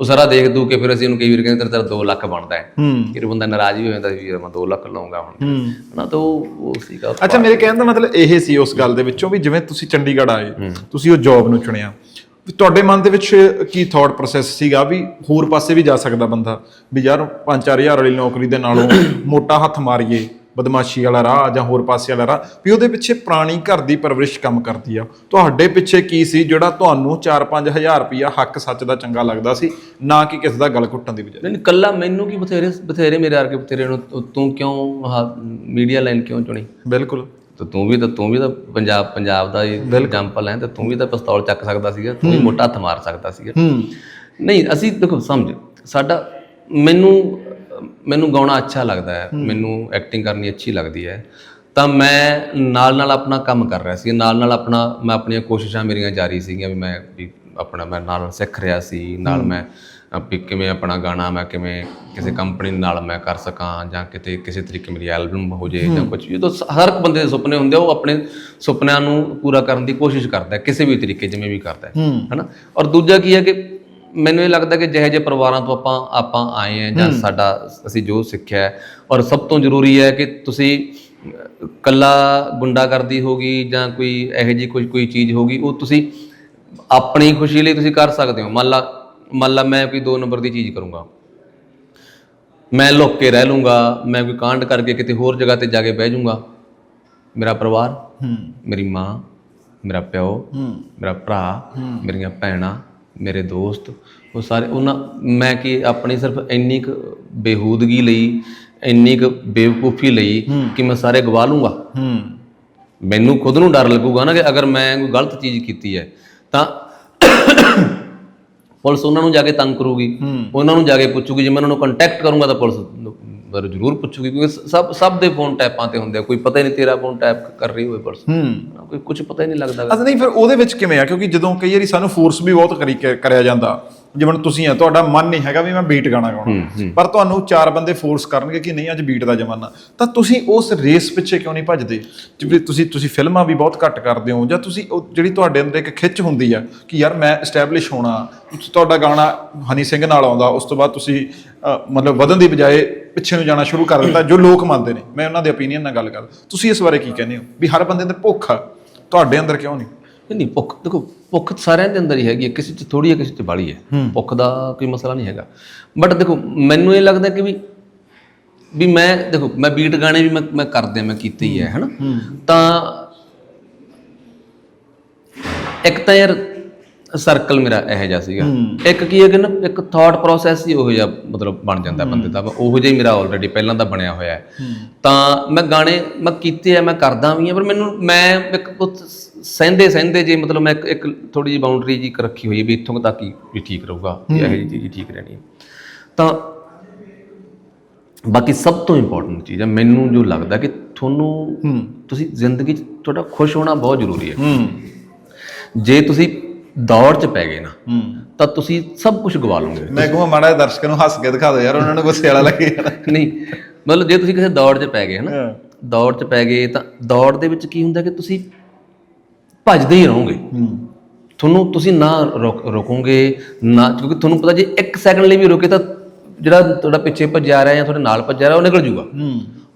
ਉਹ ਸਾਰਾ ਦੇਖ ਦੂ ਕੇ ਫਿਰ ਅਸੀਂ ਉਹਨੂੰ ਕਈ ਵਾਰ ਕਹਿੰਦੇ ਤੇਰਾ 2 ਲੱਖ ਬਣਦਾ ਹੈ। ਫਿਰ ਬੰਦਾ ਨਾਰਾਜ਼ ਵੀ ਹੋ ਜਾਂਦਾ ਵੀ ਮੈਂ 2 ਲੱਖ ਲਵਾਂਗਾ ਹੁਣ। ਹਨਾ ਤਾਂ ਉਹ ਉਹ ਸੀਗਾ ਅੱਛਾ ਮੇਰੇ ਕਹਿਣ ਦਾ ਮਤਲਬ ਇਹ ਸੀ ਉਸ ਗੱਲ ਦੇ ਵਿੱਚੋਂ ਵੀ ਜਿਵੇਂ ਤੁਸੀਂ ਚੰਡੀਗੜ੍ਹ ਆਏ ਤੁਸੀਂ ਉਹ ਜੌਬ ਨੂੰ ਚੁਣਿਆ। ਤੁਹਾਡੇ ਮਨ ਦੇ ਵਿੱਚ ਕੀ ਥਾਟ ਪ੍ਰੋਸੈਸ ਸੀਗਾ ਵੀ ਹੋਰ ਪਾਸੇ ਵੀ ਜਾ ਸਕਦਾ ਬੰਦਾ? ਵੀ ਯਾਰ 5-4000 ਵਾਲੀ ਨੌਕਰੀ ਦੇ ਨਾਲੋਂ ਮੋਟਾ ਹੱਥ ਮਾਰੀਏ ਬਦਮਾਸ਼ੀ ਵਾਲਾ ਰਾਹ ਜਾਂ ਹੋਰ ਪਾਸੇ ਵਾਲਾ ਰਾਹ ਵੀ ਉਹਦੇ ਪਿੱਛੇ ਪੁਰਾਣੀ ਘਰ ਦੀ ਪਰਵਰਿਸ਼ ਕੰਮ ਕਰਦੀ ਆ। ਤੁਹਾਡੇ ਪਿੱਛੇ ਕੀ ਸੀ ਜਿਹੜਾ ਤੁਹਾਨੂੰ 4-5000 ਰੁਪਇਆ ਹੱਕ ਸੱਚ ਦਾ ਚੰਗਾ ਲੱਗਦਾ ਸੀ ਨਾ ਕਿ ਕਿਸੇ ਦਾ ਗਲ ਘੁੱਟਣ ਦੀ ਬਜਾਏ? ਨਹੀਂ ਕੱਲਾ ਮੈਨੂੰ ਕੀ ਬਥੇਰੇ ਬਥੇਰੇ ਮੇਰੇ ਵਰਗੇ ਬਥੇਰੇ ਨੂੰ ਤੂੰ- ਕਿਉਂ ਮੀਡੀਆ ਲਾਈਨ ਕਿਉਂ ਚੁਣੀ? ਬਿਲਕੁਲ। ਤੇ ਤੂੰ ਵੀ ਤਾਂ ਤੂੰ ਵੀ ਤਾਂ ਪੰਜਾਬ ਪੰਜਾਬ ਦਾ ਐਗਜ਼ਾਮਪਲ ਹੈ ਤੇ ਤੂੰ ਵੀ ਤਾਂ ਪਿਸਤੌਲ ਚੱਕ ਸਕਦਾ ਸੀਗਾ ਤੂੰ ਵੀ ਮੋਟਾ ਹੱਥ ਮਾਰ ਸਕਦਾ ਸੀਗਾ। ਨਹੀਂ ਅਸੀਂ ਦੇਖੋ ਸਮਝ ਸਾਡਾ ਮੈਨੂੰ ਮੈਨੂੰ ਗਾਉਣਾ ਅੱਛਾ ਲੱਗਦਾ ਹੈ ਮੈਨੂੰ ਐਕਟਿੰਗ ਕਰਨੀ ਅੱਛੀ ਲੱਗਦੀ ਹੈ। ਤਾਂ ਮੈਂ ਨਾਲ ਨਾਲ ਆਪਣਾ ਕੰਮ ਕਰ ਰਿਹਾ ਸੀ ਨਾਲ ਨਾਲ ਆਪਣਾ ਮੈਂ ਆਪਣੀਆਂ ਕੋਸ਼ਿਸ਼ਾਂ ਮੇਰੀਆਂ ਜਾਰੀ ਸੀਗੀਆਂ ਵੀ ਮੈਂ ਵੀ ਆਪਣਾ ਮੈਂ ਨਾਲ ਸਿੱਖ ਰਿਹਾ ਸੀ ਨਾਲ ਮੈਂ ਵੀ ਕਿਵੇਂ ਆਪਣਾ ਗਾਣਾ ਮੈਂ ਕਿਵੇਂ ਕਿਸੇ ਕੰਪਨੀ ਨਾਲ ਮੈਂ ਕਰ ਸਕਾਂ ਜਾਂ ਕਿਤੇ ਕਿਸੇ ਤਰੀਕੇ ਮੇਰੀ ਐਲਬਮ ਹੋ ਜੇ ਜਾਂ ਕੁਝ ਵੀ ਤਾਂ ਹਰ ਇੱਕ ਬੰਦੇ ਦੇ ਸੁਪਨੇ ਹੁੰਦੇ ਆ ਉਹ ਆਪਣੇ ਸੁਪਨਿਆਂ ਨੂੰ ਪੂਰਾ ਕਰਨ ਦੀ ਕੋਸ਼ਿਸ਼ ਕਰਦਾ ਕਿਸੇ ਵੀ ਤਰੀਕੇ ਜਿਵੇਂ ਵੀ ਕਰਦਾ ਹੈ। ਹਨਾ? ਔਰ ਦੂਜਾ ਕੀ ਹੈ ਕਿ ਮੈਨੂੰ ਇਹ ਲੱਗਦਾ ਕਿ ਜਿਹੇ ਜਿਹੇ ਪਰਿਵਾਰਾਂ ਤੋਂ ਆਪਾਂ ਆਪਾਂ ਆਏ ਹਾਂ ਜਾਂ ਸਾਡਾ ਅਸੀਂ ਜੋ ਸਿੱਖਿਆ ਹੈ ਔਰ ਸਭ ਤੋਂ ਜ਼ਰੂਰੀ ਹੈ ਕਿ ਤੁਸੀਂ ਕੱਲਾ ਗੁੰਡਾਗਰਦੀ ਹੋਗੀ ਜਾਂ ਕੋਈ ਇਹੋ ਜਿਹੀ ਕੋਈ ਕੋਈ ਚੀਜ਼ ਹੋਗੀ ਉਹ ਤੁਸੀਂ ਆਪਣੀ ਖੁਸ਼ੀ ਲਈ ਤੁਸੀਂ ਕਰ ਸਕਦੇ ਹੋ। ਮੰਨ ਲਾ ਮੰਨ ਲਾ ਮੈਂ ਕੋਈ ਦੋ ਨੰਬਰ ਦੀ ਚੀਜ਼ ਕਰੂੰਗਾ। ਮੈਂ ਲੁੱਕ ਕੇ ਰਹਿ ਲੂੰਗਾ ਮੈਂ ਕੋਈ ਕਾਂਡ ਕਰਕੇ ਕਿਤੇ ਹੋਰ ਜਗ੍ਹਾ ਤੇ ਜਾ ਕੇ ਬਹਿ ਜਾਊਂਗਾ ਮੇਰਾ ਪਰਿਵਾਰ ਮੇਰੀ ਮਾਂ ਮੇਰਾ ਪਿਓ ਮੇਰਾ ਭਰਾ ਮੇਰੀਆਂ ਭੈਣਾਂ ਮੇਰੇ ਦੋਸਤ ਉਹ ਸਾਰੇ ਉਹਨਾਂ ਮੈਂ ਕਿ ਆਪਣੀ ਸਿਰਫ ਇੰਨੀ ਕੁ ਬੇਹੂਦਗੀ ਲਈ ਇੰਨੀ ਕੁ ਬੇਵਕੂਫੀ ਲਈ ਕਿ ਮੈਂ ਸਾਰੇ ਗਵਾ ਲੂੰਗਾ। ਹੂੰ। ਮੈਨੂੰ ਖੁਦ ਨੂੰ ਡਰ ਲੱਗੂਗਾ ਨਾ ਕਿ ਅਗਰ ਮੈਂ ਕੋਈ ਗਲਤ ਚੀਜ਼ ਕੀਤੀ ਹੈ ਤਾਂ ਪੁਲਿਸ ਉਹਨਾਂ ਨੂੰ ਜਾ ਕੇ ਤੰਗ ਕਰੂਗੀ। ਉਹਨਾਂ ਨੂੰ ਜਾ ਕੇ ਪੁੱਛੂਗੀ ਜੇ ਮੈਂ ਉਹਨਾਂ ਨੂੰ ਕੰਟੈਕਟ ਕਰੂੰਗਾ ਤਾਂ ਪੁਲਿਸ ਪਰ ਜ਼ਰੂਰ ਪੁੱਛੂਗੀ ਕਿਉਂਕਿ ਸਭ ਸਭ ਦੇ ਫੋਨ ਟੈਪਾਂ ਤੇ ਹੁੰਦੇ ਆ ਕੋਈ ਪਤਾ ਹੀ ਨਹੀਂ ਤੇਰਾ ਫੋਨ ਟੈਪ ਕਰ ਰਹੀ ਹੋਵੇ ਪੁਲਿਸ ਹੂੰ। ਕੋਈ ਕੁਝ ਪਤਾ ਹੀ ਨਹੀਂ ਲੱਗਦਾ ਅਸ ਨਹੀਂ ਫਿਰ ਉਹਦੇ ਵਿੱਚ ਕਿਵੇਂ ਆ? ਕਿਉਂਕਿ ਜਦੋਂ ਕਈ ਵਾਰੀ ਸਾਨੂੰ ਫੋਰਸ ਵੀ ਬਹੁਤ ਕਰੀ ਕਰਿਆ ਜਾਂਦਾ। ਜਿਵੇਂ ਤੁਸੀਂ ਆ ਤੁਹਾਡਾ ਮਨ ਨਹੀਂ ਹੈਗਾ ਵੀ ਮੈਂ ਬੀਟ ਗਾਣਾ ਗਾਉਣਾ। ਪਰ ਤੁਹਾਨੂੰ ਚਾਰ ਬੰਦੇ ਫੋਰਸ ਕਰਨਗੇ ਕਿ ਨਹੀਂ ਅੱਜ ਬੀਟ ਦਾ ਜ਼ਮਾਨਾ। ਤਾਂ ਤੁਸੀਂ ਉਸ ਰੇਸ ਪਿੱਛੇ ਕਿਉਂ ਨਹੀਂ ਭੱਜਦੇ? ਜਿਵੇਂ ਤੁਸੀਂ ਤੁਸੀਂ ਫਿਲਮਾਂ ਵੀ ਬਹੁਤ ਘੱਟ ਕਰਦੇ ਹੋ ਜਾਂ ਤੁਸੀਂ ਉਹ ਜਿਹੜੀ ਤੁਹਾਡੇ ਅੰਦਰ ਇੱਕ ਖਿੱਚ ਹੁੰਦੀ ਆ ਕਿ ਯਾਰ ਮੈਂ ਐਸਟੈਬਲਿਸ਼ ਹੋਣਾ ਤੁਹਾਡਾ ਗਾਣਾ ਹਨੀ ਸਿੰਘ ਨਾਲ ਆਉਂਦਾ ਉਸ ਤੋਂ ਬਾਅਦ ਤੁਸੀਂ ਮਤਲਬ ਵਧਣ ਦੀ ਬਜਾਏ ਪਿੱਛੇ ਨੂੰ ਜਾਣਾ ਸ਼ੁਰੂ ਕਰ ਦਿੱਤਾ ਜੋ ਲੋਕ ਮੰਨਦੇ ਨੇ। ਮੈਂ ਉਹਨਾਂ ਦੇ opinion ਨਾਲ ਗੱਲ ਕਰਦਾ। ਤੁਸੀਂ ਇਸ ਬਾਰੇ ਕੀ ਕਹਿੰਦੇ ਹੋ? ਵੀ ਹਰ ਬੰਦੇ ਅੰਦਰ ਭੁੱਖ ਆ। ਤੁਹਾਡੇ ਅੰਦਰ ਕਿਉਂ ਨਹੀਂ? ਨਹੀਂ ਭੁੱਖ ਦੇਖੋ ਭੁੱਖ ਸਾਰਿਆਂ ਦੇ ਅੰਦਰ ਹੀ ਹੈਗੀ ਹੈ ਕਿਸੇ 'ਚ ਥੋੜੀ ਹੈ ਕਿਸੇ 'ਚ ਬਾਲੀ ਹੈ। ਭੁੱਖ ਦਾ ਕੋਈ ਮਸਲਾ ਨਹੀਂ ਹੈਗਾ। ਬਟ ਦੇਖੋ ਮੈਨੂੰ ਇਹ ਲੱਗਦਾ ਕਿ ਵੀ ਵੀ ਮੈਂ ਦੇਖੋ ਮੈਂ ਬੀਟ ਗਾਣੇ ਵੀ ਮੈਂ ਮੈਂ ਕਰਦੇ ਮੈਂ ਕੀਤੇ ਹੀ ਹੈ ਹਨਾ? ਤਾਂ ਇੱਕ ਤਾਂ ਯਾਰ ਸਰਕਲ ਮੇਰਾ ਇਹੋ ਜਿਹਾ ਸੀਗਾ। ਇੱਕ ਕੀ ਹੈ ਕਿ ਨਾ ਇੱਕ ਥਾਟ ਪ੍ਰੋਸੈਸ ਹੀ ਉਹੋ ਜਿਹਾ ਮਤਲਬ ਬਣ ਜਾਂਦਾ ਬੰਦੇ ਦਾ ਉਹੋ ਜਿਹਾ ਹੀ ਮੇਰਾ ਆਲਰੇਡੀ ਪਹਿਲਾਂ ਦਾ ਬਣਿਆ ਹੋਇਆ ਹੈ। ਤਾਂ ਮੈਂ ਗਾਣੇ ਮੈਂ ਕੀਤੇ ਆ ਮੈਂ ਕਰਦਾ ਵੀ ਆ ਪਰ ਮੈਨੂੰ ਮੈਂ ਇੱਕ ਸਹਿੰਦੇ ਸਹਿੰਦੇ ਜੇ ਮਤਲਬ ਮੈਂ ਇੱਕ ਇੱਕ ਥੋੜੀ ਜਿਹੀ ਬਾਉਂਡਰੀ ਜੀ ਰੱਖੀ ਹੋਈ ਹੈ ਵੀ ਇੱਥੋਂ ਤੱਕ ਹੀ ਵੀ ਠੀਕ ਰਹੂਗਾ ਵੀ ਇਹੋ ਜਿਹੀ ਚੀਜ਼ ਹੀ ਠੀਕ ਰਹਿਣੀ ਹੈ। ਤਾਂ ਬਾਕੀ ਸਭ ਤੋਂ ਇੰਪੋਰਟੈਂਟ ਚੀਜ਼ ਹੈ ਮੈਨੂੰ ਜੋ ਲੱਗਦਾ ਕਿ ਤੁਹਾਨੂੰ ਤੁਸੀਂ ਜ਼ਿੰਦਗੀ 'ਚ ਤੁਹਾਡਾ ਖੁਸ਼ ਹੋਣਾ ਬਹੁਤ ਜ਼ਰੂਰੀ ਹੈ। ਹੂੰ। ਜੇ ਤੁਸੀਂ ਦੌੜ 'ਚ ਪੈ ਗਏ ਨਾ ਤਾਂ ਤੁਸੀਂ ਸਭ ਕੁਝ ਗਵਾ ਲਓਗੇ। ਮੈਂ ਕਹੂੰਗਾ ਮਾੜਾ ਜਿਹਾ ਦਰਸ਼ਕਾਂ ਨੂੰ ਹੱਸ ਕੇ ਦਿਖਾ ਦਿਓ ਯਾਰ ਉਹਨਾਂ ਨੂੰ ਗੁੱਸੇ ਵਾਲਾ ਲੱਗੇ ਯਾਰ। ਨਹੀਂ ਮਤਲਬ ਜੇ ਤੁਸੀਂ ਕਿਸੇ ਦੌੜ 'ਚ ਪੈ ਗਏ ਹਨਾ ਦੌੜ 'ਚ ਪੈ ਗਏ ਤਾਂ ਦੌੜ ਦੇ ਵਿੱਚ ਕੀ ਹੁੰਦਾ ਕਿ ਤੁਸੀਂ ਭੱਜਦੇ ਹੀ ਰਹੋਗੇ। ਤੁਹਾਨੂੰ ਤੁਸੀਂ ਨਾ ਰੁਕ- ਰੁਕੋਗੇ ਨਾ ਕਿਉਂਕਿ ਤੁਹਾਨੂੰ ਪਤਾ ਜੇ 1 ਸੈਕਿੰਡ ਲਈ ਵੀ ਰੁਕੇ ਤਾਂ ਜਿਹੜਾ ਤੁਹਾਡਾ ਪਿੱਛੇ ਭੱਜਿਆ ਰਿਹਾ ਜਾਂ ਤੁਹਾਡੇ ਨਾਲ ਭੱਜਿਆ ਰਿਹਾ ਉਹ ਨਿਕਲ ਜੂਗਾ।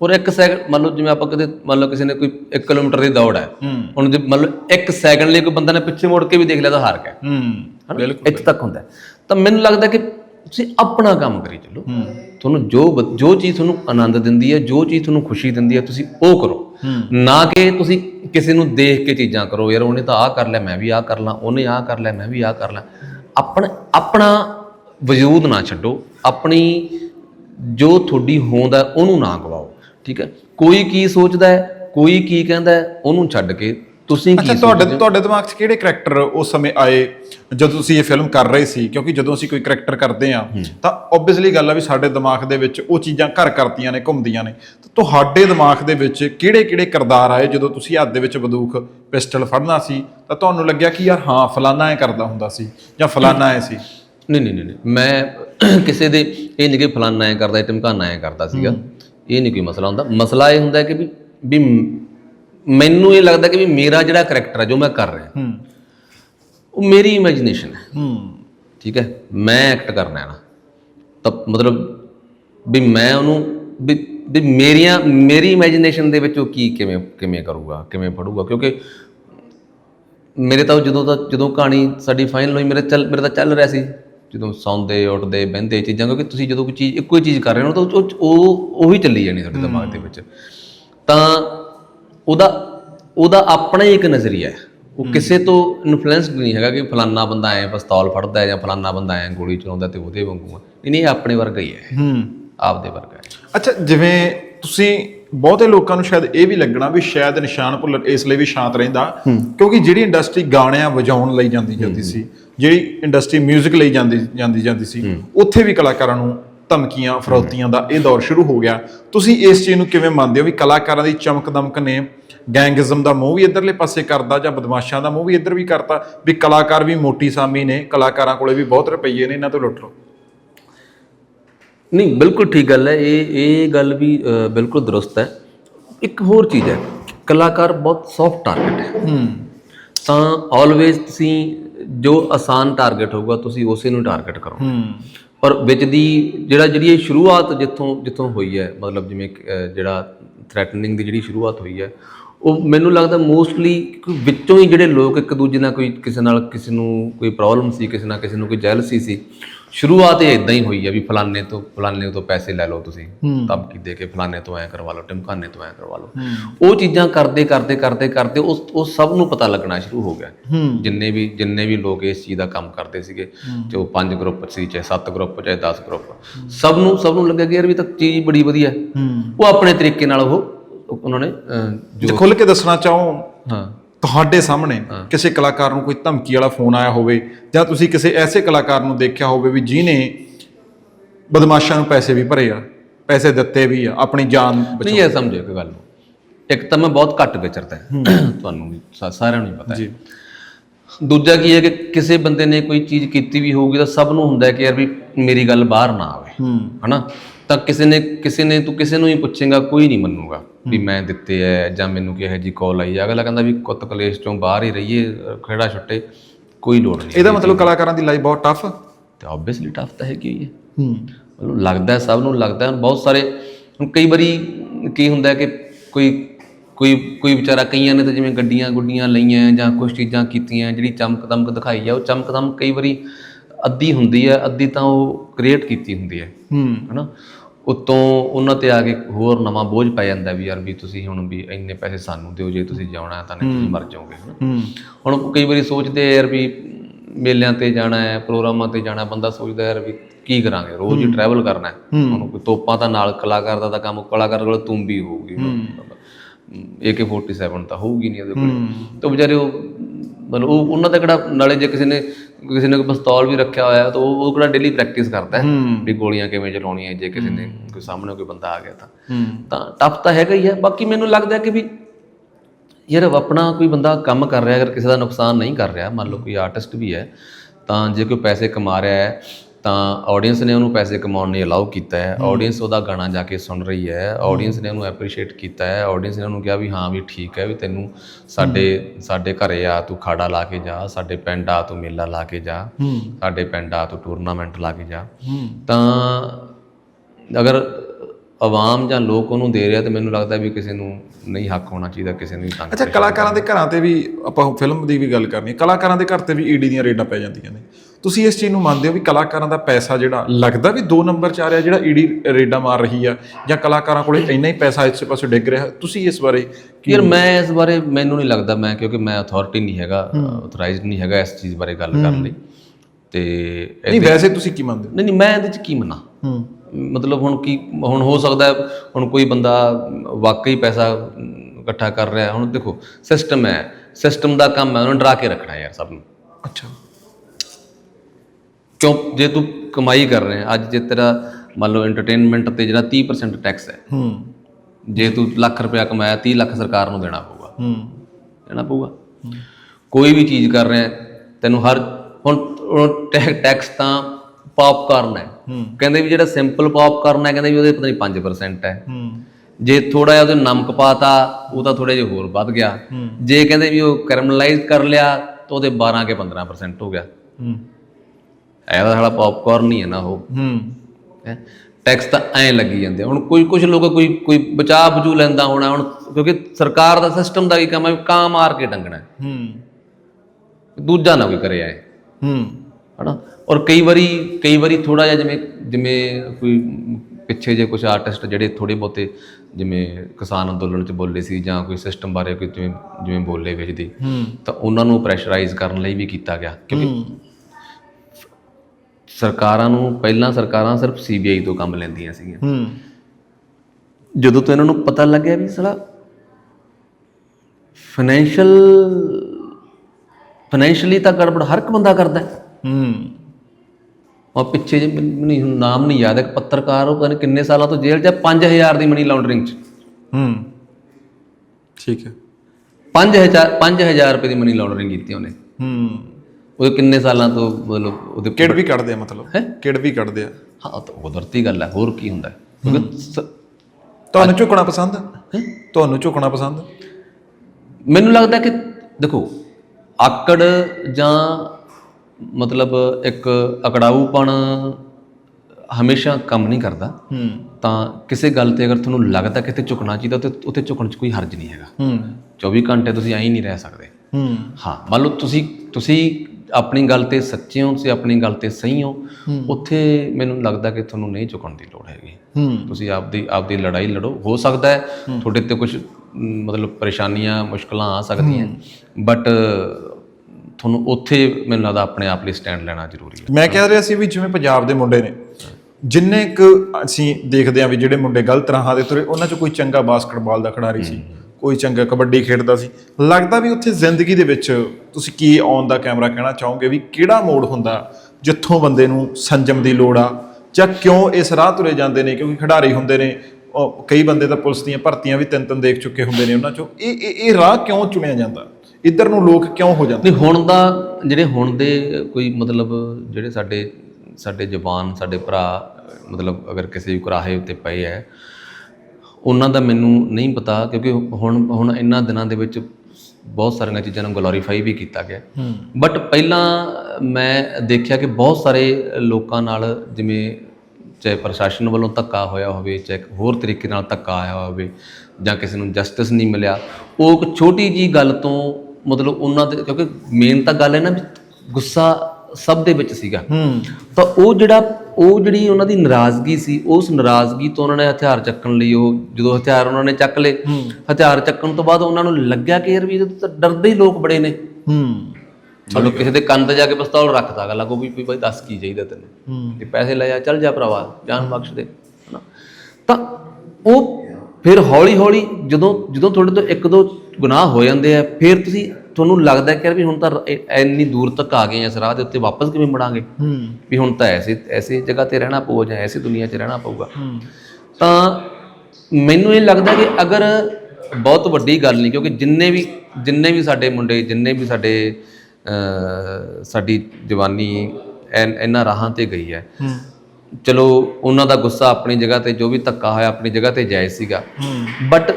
ਔਰ 1 ਸੈਕਿੰਡ ਮੰਨ ਲਓ ਜਿਵੇਂ ਆਪਾਂ ਕਦੇ ਮੰਨ ਲਓ ਕਿਸੇ ਨੇ ਕੋਈ 1 ਕਿਲੋਮੀਟਰ ਦੀ ਦੌੜ ਹੈ। ਹੁਣ ਜੇ ਮੰਨ ਲਓ 1 ਸੈਕਿੰਡ ਲਈ ਕੋਈ ਬੰਦਾ ਨੇ ਪਿੱਛੇ ਮੁੜ ਕੇ ਵੀ ਦੇਖ ਲਿਆ ਤਾਂ ਹਾਰ ਗਿਆ। ਹੂੰ। ਹਨਾ? ਇੱਥੇ ਤੱਕ ਹੁੰਦਾ। ਤਾਂ ਮੈਨੂੰ ਲੱਗਦਾ ਕਿ ਤੁਸੀਂ ਆਪਣਾ ਕੰਮ ਕਰੀ ਚੱਲੋ। ਤੁਹਾਨੂੰ ਜੋ ਜੋ ਚੀਜ਼ ਤੁਹਾਨੂੰ ਆਨੰਦ ਦਿੰਦੀ ਹੈ ਜੋ ਚੀਜ਼ ਤੁਹਾਨੂੰ ਖੁਸ਼ੀ ਦਿੰਦੀ ਹੈ ਤੁਸੀਂ ਉਹ ਕਰੋ। ਨਾ ਕਿ ਤੁਸੀਂ ਕਿਸੇ ਨੂੰ ਦੇਖ ਕੇ ਚੀਜ਼ਾਂ ਕਰੋ ਯਾਰ ਉਹਨੇ ਤਾਂ ਆਹ ਕਰ ਲਿਆ ਮੈਂ ਵੀ ਆਹ ਕਰ ਲਾਂ ਉਹਨੇ ਆਹ ਕਰ ਲਿਆ ਮੈਂ ਵੀ ਆਹ ਕਰ ਲਾਂ। ਆਪਣਾ ਆਪਣਾ ਵਜੂਦ ਨਾ ਛੱਡੋ ਆਪਣੀ ਜੋ ਤੁਹਾਡੀ ਹੋਂਦ ਹੈ ਉਹਨੂੰ ਨਾ ਗਵਾਓ ਠੀਕ ਹੈ? ਕੋਈ ਕੀ ਸੋਚਦਾ ਹੈ ਕੋਈ ਕੀ ਕਹਿੰਦਾ ਹੈ ਉਹਨੂੰ ਛੱਡ ਕੇ ਤੁਸੀਂ ਕੀ ਅੱਛਾ ਤੁਹਾਡੇ ਤੁਹਾਡੇ ਦਿਮਾਗ 'ਚ ਕਿਹੜੇ ਕਰੈਕਟਰ ਉਸ ਸਮੇਂ ਆਏ ਜਦੋਂ ਤੁਸੀਂ ਇਹ ਫਿਲਮ ਕਰ ਰਹੇ ਸੀ? ਕਿਉਂਕਿ ਜਦੋਂ ਅਸੀਂ ਕੋਈ ਕਰੈਕਟਰ ਕਰਦੇ ਆ ਤਾਂ ਆਬਵੀਅਸਲੀ ਗੱਲ ਆ ਵੀ ਸਾਡੇ ਦਿਮਾਗ ਦੇ ਵਿੱਚ ਉਹ ਚੀਜ਼ਾਂ ਘਰ ਕਰਦੀਆਂ ਨੇ ਘੁੰਮਦੀਆਂ ਨੇ। ਤਾਂ ਤੁਹਾਡੇ ਦਿਮਾਗ ਦੇ ਵਿੱਚ ਕਿਹੜੇ ਕਿਹੜੇ ਕਿਰਦਾਰ ਆਏ ਜਦੋਂ ਤੁਸੀਂ ਹੱਥ ਦੇ ਵਿੱਚ ਬੰਦੂਕ ਪਿਸਟਲ ਫੜਨਾ ਸੀ? ਤਾਂ ਤੁਹਾਨੂੰ ਲੱਗਿਆ ਕਿ ਯਾਰ ਹਾਂ ਫਲਾਨਾ ਐ ਕਰਦਾ ਹੁੰਦਾ ਸੀ ਜਾਂ ਫਲਾਨਾ ਐ ਸੀ? ਨਹੀਂ ਨਹੀਂ ਨਹੀਂ ਨਹੀਂ। ਮੈਂ ਕਿਸੇ ਦੇ ਇਹ ਨਹੀਂ ਕਿ ਫਲਾਨਾ ਐ ਕਰਦਾ ਟਮਕਾਨਾ ਐ ਕਰਦਾ ਸੀਗਾ। ਇਹ ਨਹੀਂ ਕੋਈ ਮਸਲਾ ਹੁੰਦਾ। ਮਸਲਾ ਇਹ ਹੁੰਦਾ ਕਿ ਵੀ ਵੀ ਮੈਨੂੰ ਇਹ ਲੱਗਦਾ ਕਿ ਵੀ ਮੇਰਾ ਜਿਹੜਾ ਕਰੈਕਟਰ ਹੈ ਜੋ ਮੈਂ ਕਰ ਰਿਹਾ ਹੂੰ। ਉਹ ਮੇਰੀ ਇਮੇਜਿਨੇਸ਼ਨ ਹੈ। ਹੂੰ। ਠੀਕ ਹੈ? ਮੈਂ ਐਕਟ ਕਰਨਾ ਹੈ ਨਾ ਤਾਂ ਮਤਲਬ ਵੀ ਮੈਂ ਉਹਨੂੰ ਵੀ ਵੀ ਮੇਰੀਆਂ ਮੇਰੀ ਇਮੇਜਿਨੇਸ਼ਨ ਦੇ ਵਿੱਚ ਉਹ ਕੀ ਕਿਵੇਂ ਕਿਵੇਂ ਕਰੂਗਾ ਕਿਵੇਂ ਫੜੂਗਾ ਕਿਉਂਕਿ ਮੇਰੇ ਤਾਂ ਜਦੋਂ ਦਾ ਜਦੋਂ ਕਹਾਣੀ ਸਾਡੀ ਫਾਈਨਲ ਹੋਈ ਮੇਰੇ ਚੱਲ ਮੇਰੇ ਤਾਂ ਚੱਲ ਰਿਹਾ ਸੀ। ਜਦੋਂ ਸੌਂਦੇ ਉੱਠਦੇ ਬਹਿੰਦੇ ਚੀਜ਼ਾਂ ਕਿਉਂਕਿ ਤੁਸੀਂ ਜਦੋਂ ਕੋਈ ਚੀਜ਼ ਇੱਕੋ ਹੀ ਚੀਜ਼ ਕਰ ਰਹੇ ਹੋ ਤਾਂ ਉਹ ਉਹ ਉਹੀ ਚੱਲੀ ਜਾਣੀ ਤੁਹਾਡੇ ਦਿਮਾਗ ਦੇ ਵਿੱਚ। ਤਾਂ ਉਹਦਾ ਉਹਦਾ ਆਪਣਾ ਹੀ ਇੱਕ ਨਜ਼ਰੀਆ ਹੈ। ਉਹ ਕਿਸੇ ਤੋਂ ਇਨਫਲੂਐਂਸਡ ਨਹੀਂ ਹੈਗਾ ਕਿ ਫਲਾਨਾ ਬੰਦਾ ਐ ਪਿਸਤੌਲ ਫੜਦਾ ਹੈ ਜਾਂ ਫਲਾਨਾ ਬੰਦਾ ਐ ਗੋਲੀ ਚਲਾਉਂਦਾ ਤੇ ਉਹਦੇ ਵਾਂਗੂ ਆ। ਨਹੀਂ ਨਹੀਂ ਇਹ ਆਪਣੇ ਵਰਗਾ ਹੀ ਹੈ। ਹੂੰ। ਆਪਦੇ ਵਰਗਾ ਹੈ। ਅੱਛਾ ਜਿਵੇਂ ਤੁਸੀਂ ਬਹੁਤੇ ਲੋਕਾਂ ਨੂੰ ਸ਼ਾਇਦ ਇਹ ਵੀ ਲੱਗਣਾ ਵੀ ਸ਼ਾਇਦ ਨਿਸ਼ਾਨ ਭੁੱਲਰ ਇਸ ਲਈ ਵੀ ਸ਼ਾਂਤ ਰਹਿੰਦਾ। ਕਿਉਂਕਿ ਜਿਹੜੀ ਇੰਡਸਟਰੀ ਗਾਣਿਆਂ ਵਜਾਉਣ ਲਈ ਜਾਂਦੀ ਜਾਂਦੀ ਸੀ ਜਿਹੜੀ ਇੰਡਸਟਰੀ 뮤직 ਲਈ ਜਾਂਦੀ ਜਾਂਦੀ ਜਾਂਦੀ ਸੀ ਉੱਥੇ ਵੀ ਕਲਾਕਾਰਾਂ ਨੂੰ ਧਮਕੀਆਂ ਫਰੌਤੀਆਂ ਦਾ ਇਹ ਦੌਰ ਸ਼ੁਰੂ ਹੋ ਗਿਆ। ਤੁਸੀਂ ਇਸ ਚੀਜ਼ ਨੂੰ ਕਿਵੇਂ ਮੰਨਦੇ ਹੋ ਵੀ ਕਲਾਕਾਰਾਂ ਦੀ ਚਮਕ ਦਮਕ ਨੇ ਗੈਂਗਿਜ਼ਮ ਦਾ ਮੂੰਹ ਵੀ ਇਧਰਲੇ ਪਾਸੇ ਕਰਦਾ ਜਾਂ ਬਦਮਾਸ਼ਾਂ ਦਾ ਮੂੰਹ ਵੀ ਇੱਧਰ ਵੀ ਕਰਤਾ? ਵੀ ਕਲਾਕਾਰ ਵੀ ਮੋਟੀ ਸਾਮੀ ਨੇ ਕਲਾਕਾਰਾਂ ਕੋਲੇ ਵੀ ਬਹੁਤ ਰੁਪਈਏ ਨੇ ਇਹਨਾਂ ਤੋਂ ਲੁੱਟ ਲਓ। ਨਹੀਂ ਬਿਲਕੁਲ ਠੀਕ ਗੱਲ ਹੈ। ਇਹ ਇਹ ਗੱਲ ਵੀ ਬਿਲਕੁਲ ਦਰੁਸਤ ਹੈ। ਇੱਕ ਹੋਰ ਚੀਜ਼ ਹੈ ਕਲਾਕਾਰ ਬਹੁਤ ਸੌਫਟ ਟਾਰਗੇਟ ਹੈ। ਹੂੰ। ਤਾਂ ਆਲਵੇਜ਼ ਤੁਸੀਂ ਜੋ ਆਸਾਨ ਟਾਰਗੇਟ ਹੋਊਗਾ ਤੁਸੀਂ ਉਸੇ ਨੂੰ ਟਾਰਗੇਟ ਕਰੋ। ਹੂੰ। ਪਰ ਵਿੱਚ ਦੀ ਜਿਹੜਾ ਜਿਹੜੀ ਇਹ ਸ਼ੁਰੂਆਤ ਜਿੱਥੋਂ ਜਿੱਥੋਂ ਹੋਈ ਹੈ, ਮਤਲਬ ਜਿਵੇਂ ਜਿਹੜਾ ਥ੍ਰੈਟਨਿੰਗ ਦੀ ਜਿਹੜੀ ਸ਼ੁਰੂਆਤ ਹੋਈ ਹੈ, ਉਹ ਮੈਨੂੰ ਲੱਗਦਾ ਮੋਸਟਲੀ ਵਿੱਚੋਂ ਹੀ ਜਿਹੜੇ ਲੋਕ ਇੱਕ ਦੂਜੇ ਨਾਲ ਕੋਈ ਕਿਸੇ ਨਾਲ ਕਿਸੇ ਨੂੰ ਕੋਈ ਪ੍ਰੋਬਲਮ ਸੀ, ਕਿਸੇ ਨਾਲ ਕਿਸੇ ਨੂੰ ਕੋਈ ਜੈਲਸੀ ਸੀ ਸ਼ੁਰੂਆਤ ਇਹ ਇਦਾਂ ਹੀ ਹੋਈ ਹੈ ਵੀ ਫਲਾਣੇ ਤੋਂ ਫਲਾਣੇ ਤੋਂ ਪੈਸੇ ਲੈ ਲਓ ਤੁਸੀਂ ਧਮਕੀ ਦੇ ਕੇ ਫਲਾਣੇ ਤੋਂ ਐ ਕਰਵਾ ਲਓ ਟਿਮਕਾਨੇ ਤੋਂ ਐ ਕਰਵਾ ਲਓ। ਉਹ ਚੀਜ਼ਾਂ ਕਰਦੇ ਕਰਦੇ ਕਰਦੇ ਕਰਦੇ ਉਸ ਉਹ ਸਭ ਨੂੰ ਪਤਾ ਲੱਗਣਾ ਸ਼ੁਰੂ ਹੋ ਗਿਆ। ਜਿੰਨੇ ਵੀ ਜਿੰਨੇ ਵੀ ਲੋਕ ਇਸ ਚੀਜ਼ ਦਾ ਕੰਮ ਕਰਦੇ ਸੀਗੇ ਜੋ ਪੰਜ ਗਰੁੱਪ ਸੀ ਚਾਹੇ ਸੱਤ ਗਰੁੱਪ ਚਾਹੇ 10 ਗਰੁੱਪ ਸਭ ਨੂੰ ਸਭ ਨੂੰ ਲੱਗਿਆ ਕਿ ਯਾਰ ਵੀ ਤਾਂ ਚੀਜ਼ ਬੜੀ ਵਧੀਆ ਹੈ। ਉਹ ਆਪਣੇ ਤਰੀਕੇ ਨਾਲ ਉਹ ਉਹਨਾਂ ਨੇ ਜੋ ਖੁੱਲ ਕੇ ਦੱਸਣਾ ਚਾਹੋ ਹਾਂ। ਤੁਹਾਡੇ ਸਾਹਮਣੇ ਕਿਸੇ ਕਲਾਕਾਰ ਨੂੰ ਕੋਈ ਧਮਕੀ ਵਾਲਾ ਫੋਨ ਆਇਆ ਹੋਵੇ ਜਾਂ ਤੁਸੀਂ ਕਿਸੇ ਐਸੇ ਕਲਾਕਾਰ ਨੂੰ ਦੇਖਿਆ ਹੋਵੇ ਵੀ ਜਿਹਨੇ ਬਦਮਾਸ਼ਾਂ ਨੂੰ ਪੈਸੇ ਵੀ ਭਰੇ ਆ ਪੈਸੇ ਦਿੱਤੇ ਵੀ ਆ ਆਪਣੀ ਜਾਨ ਬਚਾਉਣ ਨਹੀਂ ਇਹ ਸਮਝੋ ਇੱਕ ਗੱਲ ਨੂੰ। ਇੱਕ ਤਾਂ ਮੈਂ ਬਹੁਤ ਘੱਟ ਵਿਚਰਦਾ ਤੁਹਾਨੂੰ ਵੀ ਸਾਰਿਆਂ ਨੂੰ ਹੀ ਪਤਾ ਹੈ। ਜੀ। ਦੂਜਾ ਕੀ ਹੈ ਕਿ ਕਿਸੇ ਬੰਦੇ ਨੇ ਕੋਈ ਚੀਜ਼ ਕੀਤੀ ਵੀ ਹੋਊਗੀ ਤਾਂ ਸਭ ਨੂੰ ਹੁੰਦਾ ਕਿ ਯਾਰ ਵੀ ਮੇਰੀ ਗੱਲ ਬਾਹਰ ਨਾ ਆਵੇ। ਹਨਾ? ਤਾਂ ਕਿਸੇ ਨੇ ਕਿਸੇ ਨੇ ਤੂੰ ਕਿਸੇ ਨੂੰ ਹੀ ਪੁੱਛੇਗਾ ਕੋਈ ਨਹੀਂ ਮੰਨੂਗਾ ਵੀ ਮੈਂ ਦਿੱਤੇ ਐ ਜਾਂ ਮੈਨੂੰ ਕਿਹੋ ਜੀ ਕਾਲ ਆਈ ਹੈ ਅਗਲਾ ਕਹਿੰਦਾ ਵੀ ਕੁੱਤ ਕਲੇਸ਼ ਚੋਂ ਬਾਹਰ ਹੀ ਰਹੀਏ ਖੇੜਾ ਛੁੱਟੇ ਕੋਈ ਲੋੜ ਨਹੀਂ। ਇਹਦਾ ਮਤਲਬ ਕਲਾਕਾਰਾਂ ਦੀ ਲਾਈਫ ਬਹੁਤ ਟਫ ਤੇ ਆਬਵੀਅਸਲੀ ਟਫ ਤਾਂ ਹੈ ਕੀ ਹੈ। ਹੂੰ ਮਤਲਬ ਲੱਗਦਾ ਹੈ, ਸਭ ਨੂੰ ਲੱਗਦਾ ਹੈ, ਬਹੁਤ ਸਾਰੇ ਹੁਣ ਕਈ ਵਾਰੀ ਕੀ ਹੁੰਦਾ ਹੈ ਕਿ ਕੋਈ ਕੋਈ ਕੋਈ ਵਿਚਾਰਾ ਕਈਆਂ ਨੇ ਤਾਂ ਜਿਵੇਂ ਗੱਡੀਆਂ ਗੁੱਡੀਆਂ ਲਈਆਂ ਜਾਂ ਕੁਝ ਚੀਜ਼ਾਂ ਕੀਤੀਆਂ ਜਿਹੜੀ ਚਮਕ ਦਮਕ ਦਿਖਾਈ ਆ ਉਹ ਚਮਕ ਦਮਕ ਕਈ ਵਾਰੀ ਅੱਧੀ ਹੁੰਦੀ ਹੈ ਅੱਧੀ ਤਾਂ ਉਹ ਕ੍ਰੀਏਟ ਕੀਤੀ ਹੁੰਦੀ ਹੈ। ਹੂੰ। ਹਨਾ? ਉਤੋਂ ਉਹਨਾਂ ਤੇ ਆ ਕੇ ਹੋਰ ਨਵਾਂ ਬੋਝ ਪੈ ਜਾਂਦਾ ਵੀ ਯਾਰ ਵੀ ਤੁਸੀਂ ਹੁਣ ਵੀ ਇੰਨੇ ਪੈਸੇ ਸਾਨੂੰ ਦਿਓ ਜੇ ਤੁਸੀਂ ਜਾਣਾ ਤਾਂ ਨਹੀਂ ਤੁਸੀਂ ਮਰ ਜਾਓਗੇ ਹਨਾ? ਹੁਣ ਕਈ ਵਾਰੀ ਸੋਚਦੇ ਯਾਰ ਵੀ ਮੇਲਿਆਂ ਤੇ ਜਾਣਾ ਹੈ ਪ੍ਰੋਗਰਾਮਾਂ ਤੇ ਜਾਣਾ ਬੰਦਾ ਸੋਚਦਾ ਯਾਰ ਵੀ ਕੀ ਕਰਾਂਗੇ? ਰੋਜ਼ ਹੀ ਟਰੈਵਲ ਕਰਨਾ ਹੈ। ਕੋਈ ਤੋਪਾਂ ਤਾਂ ਨਾਲ ਕਲਾਕਾਰ ਦਾ ਤਾਂ ਕੰਮ ਕਲਾਕਾਰ ਕੋਲ ਤੁੰਬੀ ਹੋਊਗੀ। AK47 ਤਾਂ ਹੋਊਗੀ ਨਹੀਂ ਉਹਦੇ ਕੋਲ। ਤਾਂ ਵਿਚਾਰੇ ਉਹ ਮਤਲਬ ਉਹ ਉਹਨਾਂ ਦਾ ਕਿਹੜਾ ਨਾਲੇ ਜੇ ਕਿਸੇ ਨੇ ਕਿਸੇ ਨੇ ਕੋਈ ਪਿਸਤੌਲ ਵੀ ਰੱਖਿਆ ਹੋਇਆ ਤਾਂ ਉਹ ਉਹ ਕਿਹੜਾ ਡੇਲੀ ਪ੍ਰੈਕਟਿਸ ਕਰਦਾ ਹੈ। ਵੀ ਗੋਲੀਆਂ ਕਿਵੇਂ ਚਲਾਉਣੀਆਂ ਜੇ ਕਿਸੇ ਨੇ ਕੋਈ ਸਾਹਮਣੇ ਕੋਈ ਬੰਦਾ ਆ ਗਿਆ ਤਾਂ। ਤਾਂ ਟਫ ਤਾਂ ਹੈਗਾ ਹੀ ਹੈ। ਬਾਕੀ ਮੈਨੂੰ ਲੱਗਦਾ ਕਿ ਵੀ ਯਾਰ ਆਪਣਾ ਕੋਈ ਬੰਦਾ ਕੰਮ ਕਰ ਰਿਹਾ ਅਗਰ ਕਿਸੇ ਦਾ ਨੁਕਸਾਨ ਨਹੀਂ ਕਰ ਰਿਹਾ ਮੰਨ ਲਓ ਕੋਈ ਆਰਟਿਸਟ ਵੀ ਹੈ ਤਾਂ ਜੇ ਕੋਈ ਪੈਸੇ ਕਮਾ ਰਿਹਾ ਹੈ ਤਾਂ ਆਡੀਅנס ਨੇ ਉਹਨੂੰ ਪੈਸੇ ਕਮਾਉਣ ਲਈ ਅਲਾਉ ਕੀਤਾ ਹੈ। ਆਡੀਅנס ਉਹਦਾ ਗਾਣਾ ਜਾ ਕੇ ਸੁਣ ਰਹੀ ਹੈ। ਆਡੀਅנס ਨੇ ਉਹਨੂੰ ਐਪਰੀਸ਼ੀਏਟ ਕੀਤਾ ਹੈ। ਆਡੀਅנס ਨੇ ਉਹਨੂੰ ਕਿਹਾ ਵੀ ਹਾਂ ਵੀ ਠੀਕ ਹੈ ਵੀ ਤੈਨੂੰ ਸਾਡੇ ਸਾਡੇ ਘਰੇ ਆ ਤੂੰ ਖਾੜਾ ਲਾ ਕੇ ਜਾ ਸਾਡੇ ਪਿੰਡ ਆ ਤੂੰ ਮੇਲਾ ਲਾ ਕੇ ਜਾ ਸਾਡੇ ਪਿੰਡ ਆ ਤੂੰ ਟੂਰਨਾਮੈਂਟ ਲਾ ਕੇ ਜਾ। ਤਾਂ ਅਗਰ ਆਵਾਮ ਜਾਂ ਲੋਕ ਉਹਨੂੰ ਦੇ ਰਿਹਾ ਤੇ ਮੈਨੂੰ ਲੱਗਦਾ ਵੀ ਕਿਸੇ ਨੂੰ ਨਹੀਂ ਹੱਕ ਹੋਣਾ ਚਾਹੀਦਾ ਕਿਸੇ ਨੂੰ ਤੰਗ ਅੱਛਾ ਕਲਾਕਾਰਾਂ ਦੇ ਘਰਾਂ ਤੇ ਵੀ ਆਪਾਂ ਫਿਲਮ ਦੀ ਵੀ ਗੱਲ ਕਰਨੀ ਹੈ। ਕਲਾਕਾਰਾਂ ਦੇ ਘਰ ਤੇ ਵੀ ਈਡੀ ਦੀਆਂ ਰੇਡਾਂ ਪੈ ਜਾਂਦੀਆਂ ਨੇ। ਤੁਸੀਂ ਇਸ ਚੀਜ਼ ਨੂੰ ਮੰਨਦੇ ਹੋ ਵੀ ਕਲਾਕਾਰਾਂ ਦਾ ਪੈਸਾ ਜਿਹੜਾ ਲੱਗਦਾ ਵੀ 2 ਨੰਬਰ 'ਚ ਆ ਰਿਹਾ ਜਿਹੜਾ ਈਡੀ ਰੇਡਾਂ ਮਾਰ ਰਹੀ ਆ ਜਾਂ ਕਲਾਕਾਰਾਂ ਕੋਲੇ ਇੰਨਾ ਹੀ ਪੈਸਾ ਇਸੇ ਪਾਸੇ ਡਿੱਗ ਰਿਹਾ ਤੁਸੀਂ ਇਸ ਬਾਰੇ ਕੀ ਯਾਰ ਮੈਂ ਇਸ ਬਾਰੇ ਮੈਨੂੰ ਨਹੀਂ ਲੱਗਦਾ ਮੈਂ ਕਿਉਂਕਿ ਮੈਂ ਅਥਾਰਟੀ ਨਹੀਂ ਹੈਗਾ ਅਥੋਰਾਈਜ਼ਡ ਨਹੀਂ ਹੈਗਾ ਇਸ ਚੀਜ਼ ਬਾਰੇ ਗੱਲ ਕਰਨ ਲਈ। ਤੇ ਨਹੀਂ ਵੈਸੇ ਤੁਸੀਂ ਕੀ ਮੰਨਦੇ ਹੋ? ਨਹੀਂ ਨਹੀਂ ਮੈਂ ਇਹਦੇ ਚ ਕੀ ਮੰਨਾਂ? ਹੂੰ। ਮਤਲਬ ਹੁਣ ਕੀ ਹੁਣ ਹੋ ਸਕਦਾ ਹੁਣ ਕੋਈ ਬੰਦਾ ਵਾਕਈ ਪੈਸਾ ਇਕੱਠਾ ਕਰ ਰਿਹਾ ਹੁਣ ਦੇਖੋ ਸਿਸਟਮ ਹੈ। ਸਿਸਟਮ ਦਾ ਕੰਮ ਹੈ ਉਹਨੂੰ ਡਰਾ ਕੇ ਰੱਖਣਾ ਯਾਰ ਸਭ ਨੂੰ। ਅੱਛਾ। ਕਿਉਂ ਜੇ ਤੂੰ ਕਮਾਈ ਕਰ ਰਿਹਾ ਅੱਜ ਜੇ ਤੇਰਾ ਮੰਨ ਲਓ ਐਂਟਰਟੇਨਮੈਂਟ ਤੇ ਜਿਹੜਾ 30% ਟੈਕਸ ਹੈ ਹੂੰ। ਜੇ ਤੂੰ ਲੱਖ ਰੁਪਇਆ ਕਮਾਇਆ 30 ਲੱਖ ਸਰਕਾਰ ਨੂੰ ਦੇਣਾ ਪਊਗਾ। ਹੂੰ। ਦੇਣਾ ਪਊਗਾ। ਕੋਈ ਵੀ ਚੀਜ਼ ਕਰ ਰਿਹਾ ਤੈਨੂੰ ਹਰ ਹੁਣ ਟੈਕਸ ਤਾਂ ਪੌਪਕਾਰਨ ਹੈ। ਕਹਿੰਦੇ ਵੀ ਜਿਹੜਾ ਸਿੰਪਲ ਪੌਪਕਾਰਨ ਹੈ ਕਹਿੰਦੇ ਵੀ ਉਹਦੇ ਪਤਾ ਨਹੀਂ 5% ਹੈ। ਹੂੰ। ਜੇ ਥੋੜਾ ਜਿਹਾ ਉਹਦੇ ਨਮਕ ਪਾਤਾ ਉਹ ਤਾਂ ਥੋੜਾ ਜਿਹਾ ਹੋਰ ਵੱਧ ਗਿਆ। ਜੇ ਕਹਿੰਦੇ ਵੀ ਉਹ ਕੈਰਮਲਾਈਜ਼ ਕਰ ਲਿਆ ਤਾਂ ਉਹਦੇ 12 ਕੇ 15% ਹੋ ਗਿਆ। ਐਦਾ ਸਾਲਾ ਪੌਪਕਾਰਨ ਹੀ ਹੈ ਨਾ ਉਹ। ਹੂੰ। ਟੈਕਸ ਤਾਂ ਐਂ ਲੱਗੀ ਜਾਂਦੇ। ਹੁਣ ਕੋਈ ਕੁਝ ਲੋਕ ਕੋਈ ਕੋਈ ਬਚਾ ਬਚੂ ਲੈਂਦਾ ਹੋਣਾ ਹੁਣ ਕਿਉਂਕਿ ਸਰਕਾਰ ਦਾ ਸਿਸਟਮ ਦਾ ਕੀ ਕੰਮ ਹੈ ਕਾਂ ਮਾਰ ਕੇ ਟੰਗਣਾ ਹੈ। ਦੂਜਾ ਨਾ ਕੋਈ ਕਰੇ ਆਏ। ਹੂੰ। ਹਨਾ? ਔਰ ਕਈ ਵਾਰੀ ਕਈ ਵਾਰੀ ਥੋੜਾ ਜਿਹਾ ਜਿਵੇਂ ਜਿਵੇਂ ਕੋਈ ਪਿੱਛੇ ਜੇ ਕੁਝ ਆਰਟਿਸਟ ਜਿਹੜੇ ਥੋੜੇ ਬਹੁਤੇ ਜਿਵੇਂ ਕਿਸਾਨ ਅੰਦੋਲਨ ਚ ਬੋਲੇ ਸੀ ਜਾਂ ਕੋਈ ਸਿਸਟਮ ਬਾਰੇ ਕੋਈ ਜਿਵੇਂ ਜਿਵੇਂ ਬੋਲੇ ਵਿੱਚ ਦੀ ਤਾਂ ਉਹਨਾਂ ਨੂੰ ਪ੍ਰੈਸ਼ਰਾਈਜ਼ ਕਰਨ ਲਈ ਵੀ ਕੀਤਾ ਗਿਆ। ਕਿਉਂਕਿ ਸਰਕਾਰਾਂ ਨੂੰ ਪਹਿਲਾਂ ਸਰਕਾਰਾਂ ਸਿਰਫ ਸੀਬੀਆਈ ਤੋਂ ਕੰਮ ਲੈਂਦੀਆਂ ਸੀਗੀਆਂ। ਹੂੰ। ਜਦੋਂ ਤੋਂ ਇਹਨਾਂ ਨੂੰ ਪਤਾ ਲੱਗਿਆ ਵੀ ਸਾਲਾ ਫਾਈਨੈਂਸ਼ੀਅਲ ਫਾਈਨੈਂਸ਼ੀਅਲੀ ਤਾਂ ਗੜਬੜ ਹਰ ਇੱਕ ਬੰਦਾ ਕਰਦਾ। ਹੈ। ਉਹ ਪਿੱਛੇ ਜੇ ਨਹੀਂ ਨਾਮ ਨਹੀਂ ਯਾਦ ਹੈ ਇੱਕ ਪੱਤਰਕਾਰ ਉਹ ਨਹੀਂ ਕਿੰਨੇ ਸਾਲਾਂ ਤੋਂ ਜੇਲ੍ਹ 'ਚ ਹੈ, 5000 ਦੀ ਮਨੀ ਲਾਉਂਡਰਿੰਗ 'ਚ। ਹੂੰ। ਠੀਕ ਹੈ। 5000 5000 ਰੁਪਏ ਦੀ ਮਨੀ ਲਾਉਂਡਰਿੰਗ ਕੀਤੀ ਉਹਨੇ। ਹੂੰ। ਉਹ ਕਿੰਨੇ ਸਾਲਾਂ ਤੋਂ ਮਤਲਬ ਉਹਦੇ ਕਿੜ ਵੀ ਕੱਢਦੇ ਆ ਮਤਲਬ? ਹੈਂ? ਕਿੜ ਵੀ ਕੱਢਦੇ ਆ। ਹਾਂ ਤਾਂ ਕੁਦਰਤੀ ਗੱਲ ਹੈ ਹੋਰ ਕੀ ਹੁੰਦਾ ਹੈ? ਕਿਉਂਕਿ ਸ- ਤੁਹਾਨੂੰ ਝੁਕਣਾ ਪਸੰਦ? ਹੈ? ਤੁਹਾਨੂੰ ਝੁਕਣਾ ਪਸੰਦ? ਮੈਨੂੰ ਲੱਗਦਾ ਕਿ ਦੇਖੋ ਆਕੜ ਜਾਂ ਮਤਲਬ ਇੱਕ ਅਕੜਾਊਪਣ ਹਮੇਸ਼ਾ ਕੰਮ ਨਹੀਂ ਕਰਦਾ। ਹੂੰ। ਤਾਂ ਕਿਸੇ ਗੱਲ ਤੇ ਅਗਰ ਤੁਹਾਨੂੰ ਲੱਗਦਾ ਕਿ ਇੱਥੇ ਝੁਕਣਾ ਚਾਹੀਦਾ ਤੇ ਉੱਥੇ ਝੁਕਣ 'ਚ ਕੋਈ ਹਰਜ ਨਹੀਂ ਹੈਗਾ। ਹੂੰ। 24 ਘੰਟੇ ਤੁਸੀਂ ਐਂ ਹੀ ਨਹੀਂ ਰਹਿ ਸਕਦੇ। ਹੂੰ। ਹਾਂ ਮੰਨ ਲਓ ਤੁਸੀਂ ਤੁਸੀਂ ਆਪਣੀ ਗੱਲ ਤੇ ਸੱਚੇ ਹੋ ਤੁਸੀਂ ਆਪਣੀ ਗੱਲ ਤੇ ਸਹੀ ਹੋ ਉੱਥੇ ਮੈਨੂੰ ਲੱਗਦਾ ਕਿ ਤੁਹਾਨੂੰ ਨਹੀਂ ਝੁਕਣ ਦੀ ਲੋੜ ਹੈਗੀ। ਤੁਸੀਂ ਆਪਦੀ ਆਪਦੀ ਲੜਾਈ ਲੜੋ ਹੋ ਸਕਦਾ ਹੈ ਤੁਹਾਡੇ ਤੇ ਕੁਝ ਮਤਲਬ ਪਰੇਸ਼ਾਨੀਆਂ ਮੁਸ਼ਕਲਾਂ ਆ ਸਕਦੀਆਂ ਬਟ ਤੁਹਾਨੂੰ ਉੱਥੇ ਮੈਨੂੰ ਲੱਗਦਾ ਆਪਣੇ ਆਪ ਲਈ ਸਟੈਂਡ ਲੈਣਾ ਜ਼ਰੂਰੀ ਹੈ। ਮੈਂ ਕਹਿ ਰਿਹਾ ਸੀ ਵੀ ਜਿਵੇਂ ਪੰਜਾਬ ਦੇ ਮੁੰਡੇ ਨੇ ਜਿੰਨੇ ਕੁ ਅਸੀਂ ਦੇਖਦੇ ਆ ਵੀ ਜਿਹੜੇ ਮੁੰਡੇ ਗਲਤ ਰਾਹਾਂ ਦੇ ਤੁਰੇ ਉਹਨਾਂ 'ਚ ਕੋਈ ਚੰਗਾ ਬਾਸਕਟਬਾਲ ਦਾ ਖਿਡਾਰੀ ਸੀ। ਕੋਈ ਚੰਗਾ ਕਬੱਡੀ ਖੇਡਦਾ ਸੀ। ਲੱਗਦਾ ਵੀ ਉੱਥੇ ਜ਼ਿੰਦਗੀ ਦੇ ਵਿੱਚ ਤੁਸੀਂ ਕੀ ਆਉਣ ਦਾ ਕੈਮਰਾ ਕਹਿਣਾ ਚਾਹੋਗੇ ਵੀ ਕਿਹੜਾ ਮੋੜ ਹੁੰਦਾ ਜਿੱਥੋਂ ਬੰਦੇ ਨੂੰ ਸੰਜਮ ਦੀ ਲੋੜ ਆ ਜਾਂ ਕਿਉਂ ਇਸ ਰਾਹ ਤੁਰੇ ਜਾਂਦੇ ਨੇ ਕਿਉਂਕਿ ਖਿਡਾਰੀ ਹੁੰਦੇ ਨੇ ਕਈ ਬੰਦੇ ਤਾਂ ਪੁਲਿਸ ਦੀਆਂ ਭਰਤੀਆਂ ਵੀ ਤਿੰਨ ਤਿੰਨ ਦੇਖ ਚੁੱਕੇ ਹੁੰਦੇ ਨੇ ਉਹਨਾਂ 'ਚੋਂ। ਇਹ ਇਹ ਰਾਹ ਕਿਉਂ ਚੁਣਿਆ ਜਾਂਦਾ? ਇੱਧਰ ਨੂੰ ਲੋਕ ਕਿਉਂ ਹੋ ਜਾਂਦੇ? ਨਹੀਂ, ਹੁਣ ਦਾ ਜਿਹੜੇ ਹੁਣ ਦੇ ਕੋਈ ਮਤਲਬ ਜਿਹੜੇ ਸਾਡੇ ਸਾਡੇ ਜਵਾਨ, ਸਾਡੇ ਭਰਾ, ਮਤਲਬ ਅਗਰ ਕਿਸੇ ਵੀ ਕੁਰਾਹੇ ਉੱਤੇ ਪਏ ਹੈ ਉਹਨਾਂ ਦਾ ਮੈਨੂੰ ਨਹੀਂ ਪਤਾ ਕਿਉਂਕਿ ਹੁਣ ਹੁਣ ਇਹਨਾਂ ਦਿਨਾਂ ਦੇ ਵਿੱਚ ਬਹੁਤ ਸਾਰੀਆਂ ਚੀਜ਼ਾਂ ਨੂੰ ਗਲੋਰੀਫਾਈ ਵੀ ਕੀਤਾ ਗਿਆ। ਬਟ ਪਹਿਲਾਂ ਮੈਂ ਦੇਖਿਆ ਕਿ ਬਹੁਤ ਸਾਰੇ ਲੋਕਾਂ ਨਾਲ ਜਿਵੇਂ ਚਾਹੇ ਪ੍ਰਸ਼ਾਸਨ ਵੱਲੋਂ ਧੱਕਾ ਹੋਇਆ ਹੋਵੇ ਚਾਹੇ ਹੋਰ ਤਰੀਕੇ ਨਾਲ ਧੱਕਾ ਆਇਆ ਹੋਵੇ ਜਾਂ ਕਿਸੇ ਨੂੰ ਜਸਟਿਸ ਨਹੀਂ ਮਿਲਿਆ ਉਹ ਇੱਕ ਛੋਟੀ ਜੀ ਗੱਲ ਤੋਂ ਮਤਲਬ ਉਹਨਾਂ ਦੇ ਕਿਉਂਕਿ ਮੇਨ ਤਾਂ ਗੱਲ ਹੈ ਨਾ ਗੁੱਸਾ ਸਭ ਦੇ ਵਿੱਚ ਸੀਗਾ। ਹੂੰ। ਤਾਂ ਉਹ ਜਿਹੜਾ ਉਹ ਜਿਹੜੀ ਉਹਨਾਂ ਦੀ ਨਾਰਾਜ਼ਗੀ ਸੀ ਉਸ ਨਾਰਾਜ਼ਗੀ ਤੋਂ ਉਹਨਾਂ ਨੇ ਹਥਿਆਰ ਚੱਕਣ ਲਈ ਉਹ ਜਦੋਂ ਹਥਿਆਰ ਉਹਨਾਂ ਨੇ ਚੱਕ ਲਏ ਹਥਿਆਰ ਚੱਕਣ ਤੋਂ ਬਾਅਦ ਉਹਨਾਂ ਨੂੰ ਲੱਗਿਆ ਕਿ ਯਾਰ ਵੀ ਤੋਂ ਡਰਦੇ ਹੀ ਲੋਕ ਬੜੇ ਨੇ। ਹੂੰ। ਮਤਲਬ ਕਿਸੇ ਦੇ ਕੰਨ ਤੇ ਜਾ ਕੇ ਪਿਸਤੌਲ ਰੱਖਦਾ ਅਗਲਾ ਕੋ ਵੀ ਭਾਈ ਦੱਸ ਕੀ ਚਾਹੀਦਾ ਤੈਨੂੰ। ਤੇ ਪੈਸੇ ਲੈ ਜਾ ਚੱਲ ਜਾ ਭਰਾਵਾ ਜਾਨ ਬਖਸ਼ ਦੇ ਹਨਾ। ਤਾਂ ਉਹ ਫਿਰ ਹੌਲੀ ਹੌਲੀ ਜਦੋਂ ਜਦੋਂ ਤੁਹਾਡੇ ਤੋਂ ਇੱਕ ਦੋ ਗੁਨਾਹ ਹੋ ਜਾਂਦੇ ਆ ਫਿਰ ਤੁਸੀਂ ਤੁਹਾਨੂੰ ਲੱਗਦਾ ਕਿ ਯਾਰ ਵੀ ਹੁਣ ਤਾਂ ਇ- ਇੰਨੀ ਦੂਰ ਤੱਕ ਆ ਗਏ ਆ ਇਸ ਰਾਹ ਦੇ ਉੱਤੇ ਵਾਪਸ ਕਿਵੇਂ ਮੁੜਾਂਗੇ? ਹੂੰ। ਵੀ ਹੁਣ ਤਾਂ ਐਸੀ ਐਸੀ ਜਗ੍ਹਾ ਤੇ ਰਹਿਣਾ ਪਊਗਾ ਜਾਂ ਐਸੀ ਦੁਨੀਆ 'ਚ ਰਹਿਣਾ ਪਊਗਾ। ਤਾਂ ਮੈਨੂੰ ਇਹ ਲੱਗਦਾ ਕਿ ਅਗਰ ਬਹੁਤ ਵੱਡੀ ਗੱਲ ਨਹੀਂ ਕਿਉਂਕਿ ਜਿੰਨੇ ਵੀ ਜਿੰਨੇ ਵੀ ਸਾਡੇ ਮੁੰਡੇ ਜਿੰਨੇ ਵੀ ਸਾਡੇ ਅਹ, ਸਾਡੀ ਜਵਾਨੀ ਐਨ- ਇਹਨਾਂ ਰਾਹਾਂ ਤੇ ਗਈ ਹੈ। ਚਲੋ ਉਹਨਾਂ ਦਾ ਗੁੱਸਾ ਆਪਣੀ ਜਗ੍ਹਾ ਤੇ ਜੋ ਵੀ ਧੱਕਾ ਹੋਇਆ ਆਪਣੀ ਜਗ੍ਹਾ ਤੇ ਜਾਇਜ਼ ਸੀਗਾ। ਬਟ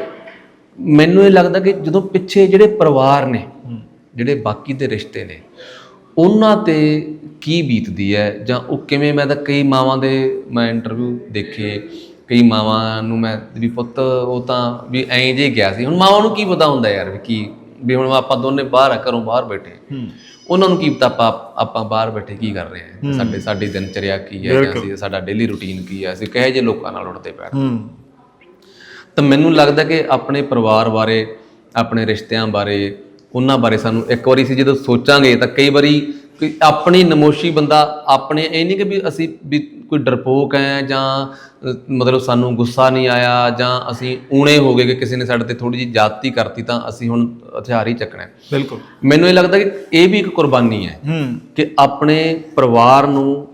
ਮੈਨੂੰ ਇਹ ਲੱਗਦਾ ਕਿ ਜਦੋਂ ਪਿੱਛੇ ਜਿਹੜੇ ਪਰਿਵਾਰ ਨੇ ਜਿਹੜੇ ਬਾਕੀ ਦੇ ਰਿਸ਼ਤੇ ਨੇ ਉਹਨਾਂ ਤੇ ਕੀ ਬੀਤਦੀ ਹੈ? ਜਾਂ ਉਹ ਕਿਵੇਂ ਮੈਂ ਤਾਂ ਕਈ ਮਾਵਾਂ ਦੇ ਮੈਂ ਇੰਟਰਵਿਊ ਦੇਖੇ ਕਈ ਮਾਵਾਂ ਨੂੰ ਮੈਂ ਵੀ ਪੁੱਤ ਉਹ ਤਾਂ ਵੀ ਐਂ ਜੇ ਗਿਆ ਸੀ। ਹੁਣ ਮਾਵਾਂ ਨੂੰ ਕੀ ਪਤਾ ਹੁੰਦਾ ਯਾਰ ਵੀ ਕੀ ਵੀ ਹੁਣ ਆਪਾਂ ਦੋਨੇ ਬਾਹਰ ਆ ਘਰੋਂ ਬਾਹਰ ਬੈਠੇ ਉਹਨਾਂ ਨੂੰ ਕੀ ਪਤਾ ਆਪਾਂ ਆਪਾਂ ਬਾਹਰ ਬੈਠੇ ਕੀ ਕਰ ਰਹੇ ਹਾਂ। ਸਾਡੇ ਸਾਡੀ ਦਿਨਚਰਿਆ ਕੀ ਹੈ ਜਾਂ ਅਸੀਂ ਸਾਡਾ ਡੇਲੀ ਰੁਟੀਨ ਕੀ ਹੈ? ਅਸੀਂ ਕਹੇ ਜੇ ਲੋਕਾਂ ਨਾਲ ਉੱਠਦੇ ਹੂੰ। ਤਾਂ ਮੈਨੂੰ ਲੱਗਦਾ ਕਿ ਆਪਣੇ ਪਰਿਵਾਰ ਬਾਰੇ ਆਪਣੇ ਰਿਸ਼ਤਿਆਂ ਬਾਰੇ ਉਹਨਾਂ ਬਾਰੇ ਸਾਨੂੰ ਇੱਕ ਵਾਰੀ ਸੀ ਜਦੋਂ ਸੋਚਾਂਗੇ ਤਾਂ ਕਈ ਵਾਰੀ ਕੋਈ ਆਪਣੀ ਨਮੋਸ਼ੀ ਬੰਦਾ ਆਪਣੇ ਇਹ ਨਹੀਂ ਕਿ ਵੀ ਅਸੀਂ ਵੀ ਕੋਈ ਡਰਪੋਕ ਹੈ ਜਾਂ ਮਤਲਬ ਸਾਨੂੰ ਗੁੱਸਾ ਨਹੀਂ ਆਇਆ ਜਾਂ ਅਸੀਂ ਊਣੇ ਹੋ ਗਏ ਕਿ ਕਿਸੇ ਨੇ ਸਾਡੇ ਤੇ ਥੋੜੀ ਜਿਹੀ ਜਾਤੀ ਕਰਤੀ ਤਾਂ ਅਸੀਂ ਹੁਣ ਹਥਿਆਰ ਹੀ ਚੱਕਣਾ। ਬਿਲਕੁਲ ਮੈਨੂੰ ਇਹ ਲੱਗਦਾ ਕਿ ਇਹ ਵੀ ਇੱਕ ਕੁਰਬਾਨੀ ਹੂੰ ਕਿ ਆਪਣੇ ਪਰਿਵਾਰ ਨੂੰ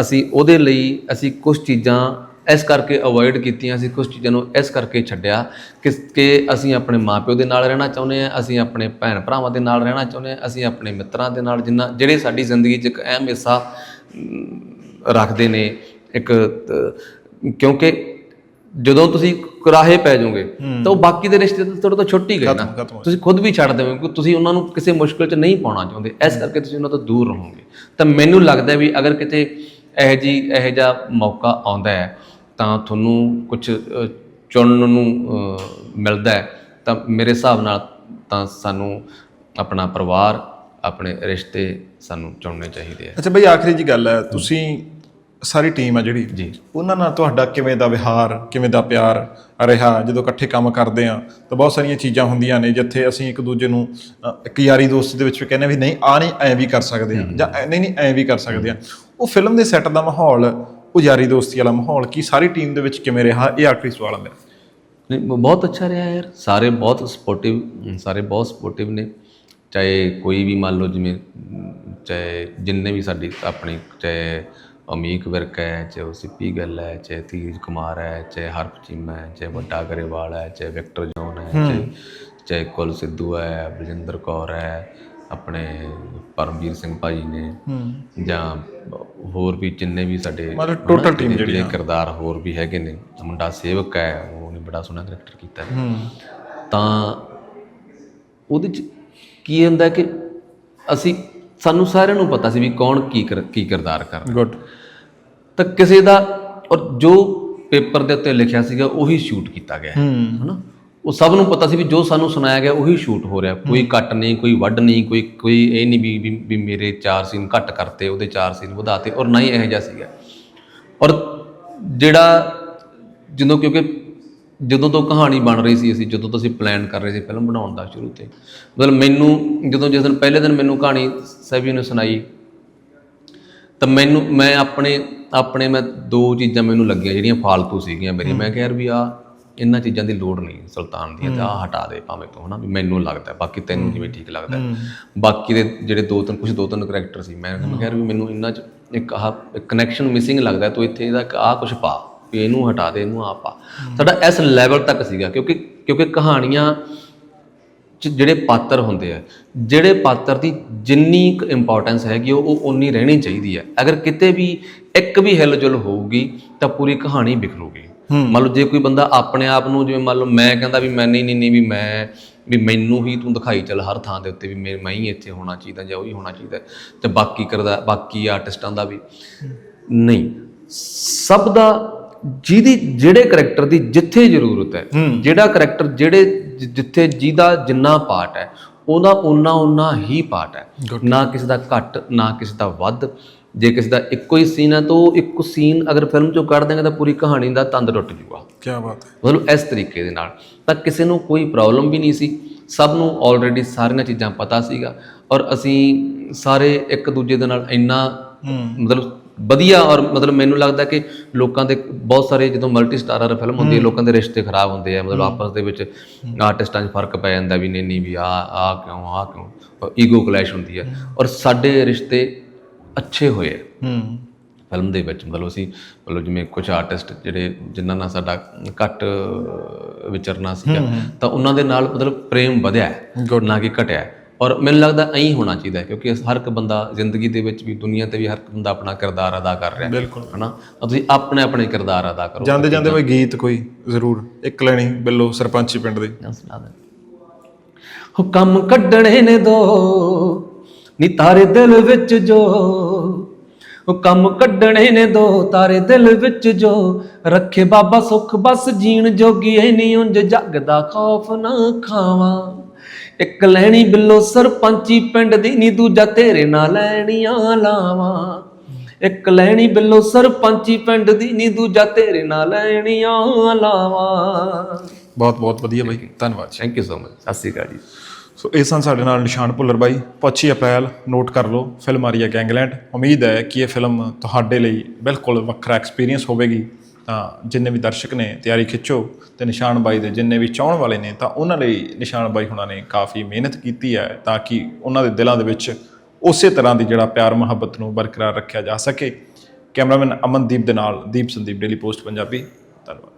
ਅਸੀਂ ਉਹਦੇ ਲਈ ਅਸੀਂ ਕੁਝ ਚੀਜ਼ਾਂ ਇਸ ਕਰਕੇ ਅਵੋਇਡ ਕੀਤੀਆਂ ਅਸੀਂ ਕੁਝ ਚੀਜ਼ਾਂ ਨੂੰ ਇਸ ਕਰਕੇ ਛੱਡਿਆ ਕਿ ਕਿ ਅਸੀਂ ਆਪਣੇ ਮਾਪਿਓ ਦੇ ਨਾਲ ਰਹਿਣਾ ਚਾਹੁੰਦੇ ਹਾਂ ਅਸੀਂ ਆਪਣੇ ਭੈਣ ਭਰਾਵਾਂ ਦੇ ਨਾਲ ਰਹਿਣਾ ਚਾਹੁੰਦੇ ਹਾਂ ਅਸੀਂ ਆਪਣੇ ਮਿੱਤਰਾਂ ਦੇ ਨਾਲ ਜਿੰਨਾ ਜਿਹੜੇ ਸਾਡੀ ਜ਼ਿੰਦਗੀ 'ਚ ਇੱਕ ਅਹਿਮ ਹਿੱਸਾ ਰੱਖਦੇ ਨੇ ਇੱਕ ਕਿਉਂਕਿ ਜਦੋਂ ਤੁਸੀਂ ਕੁਰਾਹੇ ਪੈ ਜਾਓਗੇ ਤਾਂ ਉਹ ਬਾਕੀ ਦੇ ਰਿਸ਼ਤੇ ਤਾਂ ਤੁਹਾਡੇ ਤੋਂ ਛੁੱਟ ਹੀ ਗਏ ਨਾ। ਤੁਸੀਂ ਖੁਦ ਵੀ ਛੱਡ ਦੇਵੋਗੇ ਕਿ ਤੁਸੀਂ ਉਹਨਾਂ ਨੂੰ ਕਿਸੇ ਮੁਸ਼ਕਲ 'ਚ ਨਹੀਂ ਪਾਉਣਾ ਚਾਹੁੰਦੇ। ਇਸ ਕਰਕੇ ਤੁਸੀਂ ਉਹਨਾਂ ਤੋਂ ਦੂਰ ਰਹੋਗੇ। ਤਾਂ ਮੈਨੂੰ ਲੱਗਦਾ ਵੀ ਅਗਰ ਕਿਤੇ ਇਹ ਜੀ ਇਹ ਜਿਹਾ ਮੌਕਾ ਆਉਂਦਾ ਹੈ ਤਾਂ ਤੁਹਾਨੂੰ ਕੁਝ ਚੁਣਨ ਨੂੰ ਮਿਲਦਾ ਹੈ। ਤਾਂ ਮੇਰੇ ਹਿਸਾਬ ਨਾਲ ਤਾਂ ਸਾਨੂੰ ਆਪਣਾ ਪਰਿਵਾਰ ਆਪਣੇ ਰਿਸ਼ਤੇ ਸਾਨੂੰ ਚੁਣਨੇ ਚਾਹੀਦੇ ਆ। ਅੱਛਾ ਬਈ ਆਖਰੀ ਜੀ ਗੱਲ ਹੈ ਤੁਸੀਂ ਸਾਰੀ ਟੀਮ ਆ ਜਿਹੜੀ ਜੀ। ਉਹਨਾਂ ਨਾਲ ਤੁਹਾਡਾ ਕਿਵੇਂ ਦਾ ਵਿਹਾਰ ਕਿਵੇਂ ਦਾ ਪਿਆਰ ਰਿਹਾ? ਜਦੋਂ ਇਕੱਠੇ ਕੰਮ ਕਰਦੇ ਆ ਤਾਂ ਬਹੁਤ ਸਾਰੀਆਂ ਚੀਜ਼ਾਂ ਹੁੰਦੀਆਂ ਨੇ ਜਿੱਥੇ ਅਸੀਂ ਇੱਕ ਦੂਜੇ ਨੂੰ ਇੱਕ ਯਾਰੀ ਦੋਸਤੀ ਦੇ ਵਿੱਚ ਵੀ ਕਹਿੰਦੇ ਵੀ ਨਹੀਂ ਆ ਨਹੀਂ ਐ ਵੀ ਕਰ ਸਕਦੇ ਆ ਜਾਂ ਨਹੀਂ ਨਹੀਂ ਐ ਵੀ ਕਰ ਸਕਦੇ ਆ। ਉਹ ਫਿਲਮ ਦੇ ਸੈੱਟ ਦਾ ਮਾਹੌਲ ਉਹ ਯਾਰੀ ਦੋਸਤੀ ਵਾਲਾ ਮਾਹੌਲ ਕੀ ਸਾਰੀ ਟੀਮ ਦੇ ਵਿੱਚ ਕਿਵੇਂ ਰਿਹਾ? ਇਹ ਆਖਰੀ ਸਵਾਲ ਆ ਮੇਰਾ। ਨਹੀਂ ਬਹੁਤ ਅੱਛਾ ਰਿਹਾ ਯਾਰ। ਸਾਰੇ ਬਹੁਤ ਸਪੋਰਟਿਵ ਸਾਰੇ ਬਹੁਤ ਸਪੋਰਟਿਵ ਨੇ। ਚਾਹੇ ਕੋਈ ਵੀ ਮੰਨ ਲਓ ਜਿਵੇਂ ਚਾਹੇ ਜਿੰਨੇ ਵੀ ਸਾਡੀ ਆਪਣੀ ਚਾਹੇ ਅਮੀਕ ਵਿਰਕ ਹੈ ਚਾਹੇ ਸਿੱਪੀ ਗੱਲ ਹੈ ਚਾਹੇ ਤੀਜ ਕੁਮਾਰ ਹੈ ਚਾਹੇ ਹਰਪ ਚੀਮਾ ਹੈ ਚਾਹੇ ਵੱਡਾ ਗਰੇਵਾਲ ਹੈ ਚਾਹੇ ਵਿਕਟਰ ਜੋਨ ਹੈ ਚਾਹੇ ਚਾਹੇ ਕੁਲ ਸਿੱਧੂ ਹੈ ਬਲਜਿੰਦਰ ਕੌਰ ਹੈ ਆਪਣੇ ਪਰਮਵੀਰ ਸਿੰਘ ਭਾਜੀ ਨੇ ਜਾਂ ਹੋਰ ਵੀ ਜਿੰਨੇ ਵੀ ਸਾਡੇ ਮਤਲਬ ਹਨਾ, team ਜਿਹੜੇ- ਕਿਰਦਾਰ ਹੋਰ ਵੀ ਹੈਗੇ ਨੇ ਮੁੰਡਾ ਸੇਵਕ ਹੈ ਉਹਨੇ ਬੜਾ ਸੋਹਣਾ ਕਰੈਕਟਰ ਕੀਤਾ ਹੈ। ਤਾਂ ਉਹਦੇ ਚ ਕੀ ਹੁੰਦਾ ਕਿ ਅਸੀਂ ਸਾਨੂੰ ਸਾਰਿਆਂ ਨੂੰ ਪਤਾ ਸੀ ਵੀ ਕੌਣ ਕੀ ਕੀ ਕਿਰਦਾਰ ਕਰਨਾ ਗੁੱਡ ਤਾਂ ਕਿਸੇ ਦਾ ਔਰ ਜੋ ਪੇਪਰ ਦੇ ਉੱਤੇ ਲਿਖਿਆ ਸੀਗਾ ਉਹੀ ਸ਼ੂਟ ਕੀਤਾ ਗਿਆ ਹਨਾ? ਉਹ ਸਭ ਨੂੰ ਪਤਾ ਸੀ ਵੀ ਜੋ ਸਾਨੂੰ ਸੁਣਾਇਆ ਗਿਆ ਉਹੀ ਸ਼ੂਟ ਹੋ ਰਿਹਾ। ਕੋਈ ਕੱਟ ਨਹੀਂ ਕੋਈ ਵੱਢ ਨਹੀਂ ਕੋਈ ਕੋਈ ਇਹ ਨਹੀਂ ਵੀ ਵੀ- ਵੀ ਮੇਰੇ ਚਾਰ ਸੀਨ ਘੱਟ ਕਰਤੇ ਉਹਦੇ ਚਾਰ ਸੀਨ ਵਧਾਤੇ ਔਰ ਨਾ ਹੀ ਇਹੋ ਜਿਹਾ ਸੀਗਾ। ਔਰ ਜਿਹੜਾ ਜਦੋਂ ਕਿਉਂਕਿ ਜਦੋਂ ਤੋਂ ਕਹਾਣੀ ਬਣ ਰਹੀ ਸੀ ਅਸੀਂ ਜਦੋਂ ਤੋਂ ਅਸੀਂ ਪਲਾਨ ਕਰ ਰਹੇ ਸੀ ਫਿਲਮ ਬਣਾਉਣ ਦਾ ਸ਼ੁਰੂ ਤੇ ਮਤਲਬ ਮੈਨੂੰ ਜਦੋਂ ਜਿਸ ਦਿਨ ਪਹਿਲੇ ਦਿਨ ਮੈਨੂੰ ਕਹਾਣੀ ਸੈਵੀ ਨੇ ਸੁਣਾਈ ਤਾਂ ਮੈਨੂੰ ਮੈਂ ਆਪਣੇ ਆਪਣੇ ਮੈਂ ਦੋ ਚੀਜ਼ਾਂ ਮੈਨੂੰ ਲੱਗੀਆਂ ਜਿਹੜੀਆਂ ਫਾਲਤੂ ਸੀਗੀਆਂ ਮੇਰੀ ਮੈਂ ਕਿਹਾ ਯਾਰ ਵੀ ਆ ਇਹਨਾਂ ਚੀਜ਼ਾਂ ਦੀ ਲੋੜ ਨਹੀਂ ਸੁਲਤਾਨ ਦੀਆਂ ਤੇ ਆ ਹਟਾ ਦੇ ਭਾਵੇਂ ਤੂੰ ਹਨਾ? ਵੀ ਮੈਨੂੰ ਲੱਗਦਾ ਬਾਕੀ ਤੈਨੂੰ ਜਿਵੇਂ ਠੀਕ ਲੱਗਦਾ। ਬਾਕੀ ਦੇ ਜਿਹੜੇ ਦੋ ਤਿੰਨ ਕੁਝ ਦੋ ਤਿੰਨ ਕਰੈਕਟਰ ਸੀ ਮੈਂ ਕਿਹਾ ਯਾਰ ਵੀ ਮੈਨੂੰ ਇਹਨਾਂ ਚ ਇੱਕ ਆਹ ਕਨੈਕਸ਼ਨ ਮਿਸਿੰਗ ਲੱਗਦਾ ਤੂੰ ਇੱਥੇ ਇਹਦਾ ਆ ਕੁਝ ਪਾ ਵੀ ਇਹਨੂੰ ਹਟਾ ਦੇ ਇਹਨੂੰ ਆ ਪਾ। ਸਾਡਾ ਇਸ ਲੈਵਲ ਤੱਕ ਸੀਗਾ ਕਿਉਂਕਿ ਕਿਉਂਕਿ ਕਹਾਣੀਆਂ ਚ ਜਿਹੜੇ ਪਾਤਰ ਹੁੰਦੇ ਆ ਜਿਹੜੇ ਪਾਤਰ ਦੀ ਜਿੰਨੀ ਕੁ ਇੰਪੋਰਟੈਂਸ ਹੈਗੀ ਉਹ ਉਹ ਉਨੀ ਰਹਿਣੀ ਚਾਹੀਦੀ ਹੈ ਅਗਰ ਕਿਤੇ ਵੀ ਇੱਕ ਵੀ ਹਿਲਜੁਲ ਹੋਊਗੀ ਤਾਂ ਪੂਰੀ ਕਹਾਣੀ ਵਿਖਰੂਗੀ ਮੰਨ ਲਓ ਜੇ ਕੋਈ ਬੰਦਾ ਆਪਣੇ ਆਪ ਨੂੰ ਜਿਵੇਂ ਮੰਨ ਲਓ ਮੈਂ ਕਹਿੰਦਾ ਵੀ ਮੈਂ ਨਹੀਂ ਨਹੀਂ ਨਹੀਂ ਵੀ ਮੈਂ ਵੀ ਮੈਨੂੰ ਹੀ ਤੂੰ ਦਿਖਾਈ ਚੱਲ ਹਰ ਥਾਂ ਦੇ ਉੱਤੇ ਵੀ ਮੈਂ ਮੈਂ ਹੀ ਇੱਥੇ ਹੋਣਾ ਚਾਹੀਦਾ ਜਾਂ ਉਹ ਹੀ ਹੋਣਾ ਚਾਹੀਦਾ ਤੇ ਬਾਕੀ ਕਰਦਾ ਬਾਕੀ ਆਰਟਿਸਟਾਂ ਦਾ ਵੀ। ਨਹੀਂ। ਸਭ ਦਾ ਜਿਹਦੀ ਜਿਹੜੇ ਕਰੈਕਟਰ ਦੀ ਜਿੱਥੇ ਜ਼ਰੂਰਤ ਹੈ ਜਿਹੜਾ ਕਰੈਕਟਰ ਜਿਹੜੇ ਜਿੱਥੇ ਜਿਹਦਾ ਜਿੰਨਾ ਪਾਰਟ ਹੈ ਉਹਦਾ ਉਨਾ ਉਨਾ ਹੀ ਪਾਰਟ ਹੈ। ਨਾ ਕਿਸੇ ਦਾ ਘੱਟ ਨਾ ਕਿਸੇ ਦਾ ਵੱਧ। ਜੇ ਕਿਸੇ ਦਾ ਇੱਕੋ ਹੀ ਸੀਨ ਹੈ ਤਾਂ ਉਹ ਇੱਕੋ ਸੀਨ ਅਗਰ ਫਿਲਮ ਚੋਂ ਕੱਢ ਦੇਂਗੇ ਤਾਂ ਪੂਰੀ ਕਹਾਣੀ ਦਾ ਤੰਦ ਟੁੱਟ ਜੂਗਾ ਕੀ ਬਾਤ ਹੈ। ਮਤਲਬ ਇਸ ਤਰੀਕੇ ਦੇ ਨਾਲ। ਤਾਂ ਕਿਸੇ ਨੂੰ ਕੋਈ ਪ੍ਰੋਬਲਮ ਵੀ ਨਹੀਂ ਸੀ। ਸਭ ਨੂੰ ਆਲਰੇਡੀ ਸਾਰੀਆਂ ਚੀਜ਼ਾਂ ਪਤਾ ਸੀਗਾ। ਔਰ ਅਸੀਂ ਸਾਰੇ ਇੱਕ ਦੂਜੇ ਦੇ ਨਾਲ ਇੰਨਾ ਮਤਲਬ ਵਧੀਆ ਔਰ ਮਤਲਬ ਮੈਨੂੰ ਲੱਗਦਾ ਕਿ ਲੋਕਾਂ ਦੇ ਬਹੁਤ ਸਾਰੇ ਜਦੋਂ ਮਲਟੀ ਸਟਾਰਰ ਫਿਲਮ ਹੁੰਦੀ ਹੈ ਲੋਕਾਂ ਦੇ ਰਿਸ਼ਤੇ ਖਰਾਬ ਹੁੰਦੇ ਆ। ਮਤਲਬ ਆਪਸ ਦੇ ਵਿੱਚ ਆਰਟਿਸਟਾਂ 'ਚ ਫ਼ਰਕ ਪੈ ਜਾਂਦਾ ਵੀ ਨਹੀਂ ਨਹੀਂ ਵੀ ਆ ਆ ਕਿਉਂ ਆ ਕਿਉਂ। ਈਗੋ ਕਲੈਸ਼ ਹੁੰਦੀ ਹੈ। ਔਰ ਸਾਡੇ ਰਿਸ਼ਤੇ ਅੱਛੇ ਹੋਏ ਹੂੰ। ਫਿਲਮ ਦੇ ਵਿੱਚ ਮਤਲਬ ਅਸੀਂ ਮਤਲਬ ਜਿਵੇਂ ਕੁਝ ਆਰਟਿਸਟ ਜਿਹੜੇ ਜਿਨ੍ਹਾਂ ਨਾਲ ਸਾਡਾ ਘੱਟ ਵਿਚਰਨਾ ਸੀਗਾ ਤਾਂ ਉਹਨਾਂ ਦੇ ਨਾਲ ਮਤਲਬ ਪ੍ਰੇਮ ਵਧਿਆ ਨਾ ਕਿ ਘਟਿਆ। ਔਰ ਮੈਨੂੰ ਲੱਗਦਾ ਐਂ ਹੋਣਾ ਚਾਹੀਦਾ ਕਿਉਂਕਿ ਹਰ ਇੱਕ ਬੰਦਾ ਜ਼ਿੰਦਗੀ ਦੇ ਵਿੱਚ ਵੀ ਦੁਨੀਆ ਤੇ ਵੀ ਹਰ ਇੱਕ ਬੰਦਾ ਆਪਣਾ ਕਿਰਦਾਰ ਅਦਾ ਕਰ ਰਿਹਾ ਹੈ। ਬਿਲਕੁਲ। ਹਨਾ? ਤਾਂ ਤੁਸੀਂ ਆਪਣੇ ਆਪਣੇ ਕਿਰਦਾਰ ਅਦਾ ਕਰੋ। ਜਾਂਦੇ ਜਾਂਦੇ ਕੋਈ ਗੀਤ ਕੋਈ ਜ਼ਰੂਰ। ਇੱਕ ਲੈਣੀ ਬਿੱਲੋ ਸਰਪੰਚੀ ਪਿੰਡ ਦੇ। ਸੁਣਾ ਦੇ। ਹੋ ਕੰਮ ਕੱਢਣੇ ਨੇ ਦੋ। ਨੀ ਤਾਰੇ ਦਿਲ ਵਿੱਚ ਜੋ। ਉਹ ਕੰਮ ਕੱਢਣੇ ਨੇ ਦੋ ਤਾਰੇ ਦਿਲ ਵਿੱਚ ਜੋ। ਰੱਖੇ ਬਾਬਾ ਸੁਖ ਬਸ ਜੀਣ ਜੋਗੀ ਐ ਨਹੀਂ ਉਂਝ ਜੱਗ ਦਾ ਖੌਫ ਨਾ ਖਾਵਾਂ। ਇੱਕ ਲੈਣੀ ਬਿੱਲੋ ਸਰਪੰਚੀ ਪਿੰਡ ਦੀ ਨੀ ਦੂਜਾ ਤੇਰੇ ਨਾਲ ਲੈਣੀਆਂ ਲਾਵਾਂ। ਇੱਕ ਲੈਣੀ ਬਿੱਲੋ ਸਰਪੰਚੀ ਪਿੰਡ ਦੀ ਨੀ ਦੂਜਾ ਤੇਰੇ ਨਾਲ ਲੈਣੀਆਂ ਲਾਵਾਂ। ਬਹੁਤ ਬਹੁਤ ਵਧੀਆ ਬਾਈ। ਧੰਨਵਾਦ ਥੈਂਕ ਯੂ ਸੋ ਮਚ ਸਤਿ ਸ਼੍ਰੀ ਅਕਾਲ ਜੀ। ਸੋ ਇਹ ਸਨ ਸਾਡੇ ਨਾਲ ਨਿਸ਼ਾਨ ਭੁੱਲਰ ਬਾਈ। 25 ਅਪ੍ਰੈਲ, ਨੋਟ ਕਰ ਲਓ ਫਿਲਮ ਆ ਰਹੀ ਹੈ ਗੈਂਗਲੈਂਡ। ਉਮੀਦ ਹੈ ਕਿ ਇਹ ਫਿਲਮ ਤੁਹਾਡੇ ਲਈ ਬਿਲਕੁਲ ਵੱਖਰਾ ਐਕਸਪੀਰੀਅੰਸ ਹੋਵੇਗੀ। ਤਾਂ ਜਿੰਨੇ ਵੀ ਦਰਸ਼ਕ ਨੇ, ਤਿਆਰੀ ਖਿੱਚੋ ਤੇ ਨਿਸ਼ਾਨ ਬਾਈ ਦੇ ਜਿੰਨੇ ਵੀ ਚਾਹਣ ਵਾਲੇ ਨੇ, ਤਾਂ ਉਹਨਾਂ ਲਈ ਨਿਸ਼ਾਨ ਬਾਈ ਹੁਣਾਂ ਨੇ ਕਾਫੀ ਮਿਹਨਤ ਕੀਤੀ ਹੈ ਤਾਂ ਕਿ ਉਹਨਾਂ ਦੇ ਦਿਲਾਂ ਦੇ ਵਿੱਚ ਉਸੇ ਤਰ੍ਹਾਂ ਦੀ ਜਿਹੜਾ ਪਿਆਰ ਮੁਹੱਬਤ ਨੂੰ ਬਰਕਰਾਰ ਰੱਖਿਆ ਜਾ ਸਕੇ। ਕੈਮਰਾਮੈਨ ਅਮਨਦੀਪ ਦੇ ਨਾਲ ਦੀਪ ਸੰਦੀਪ ਡੇਲੀ ਪੋਸਟ ਪੰਜਾਬੀ। ਧੰਨਵਾਦ।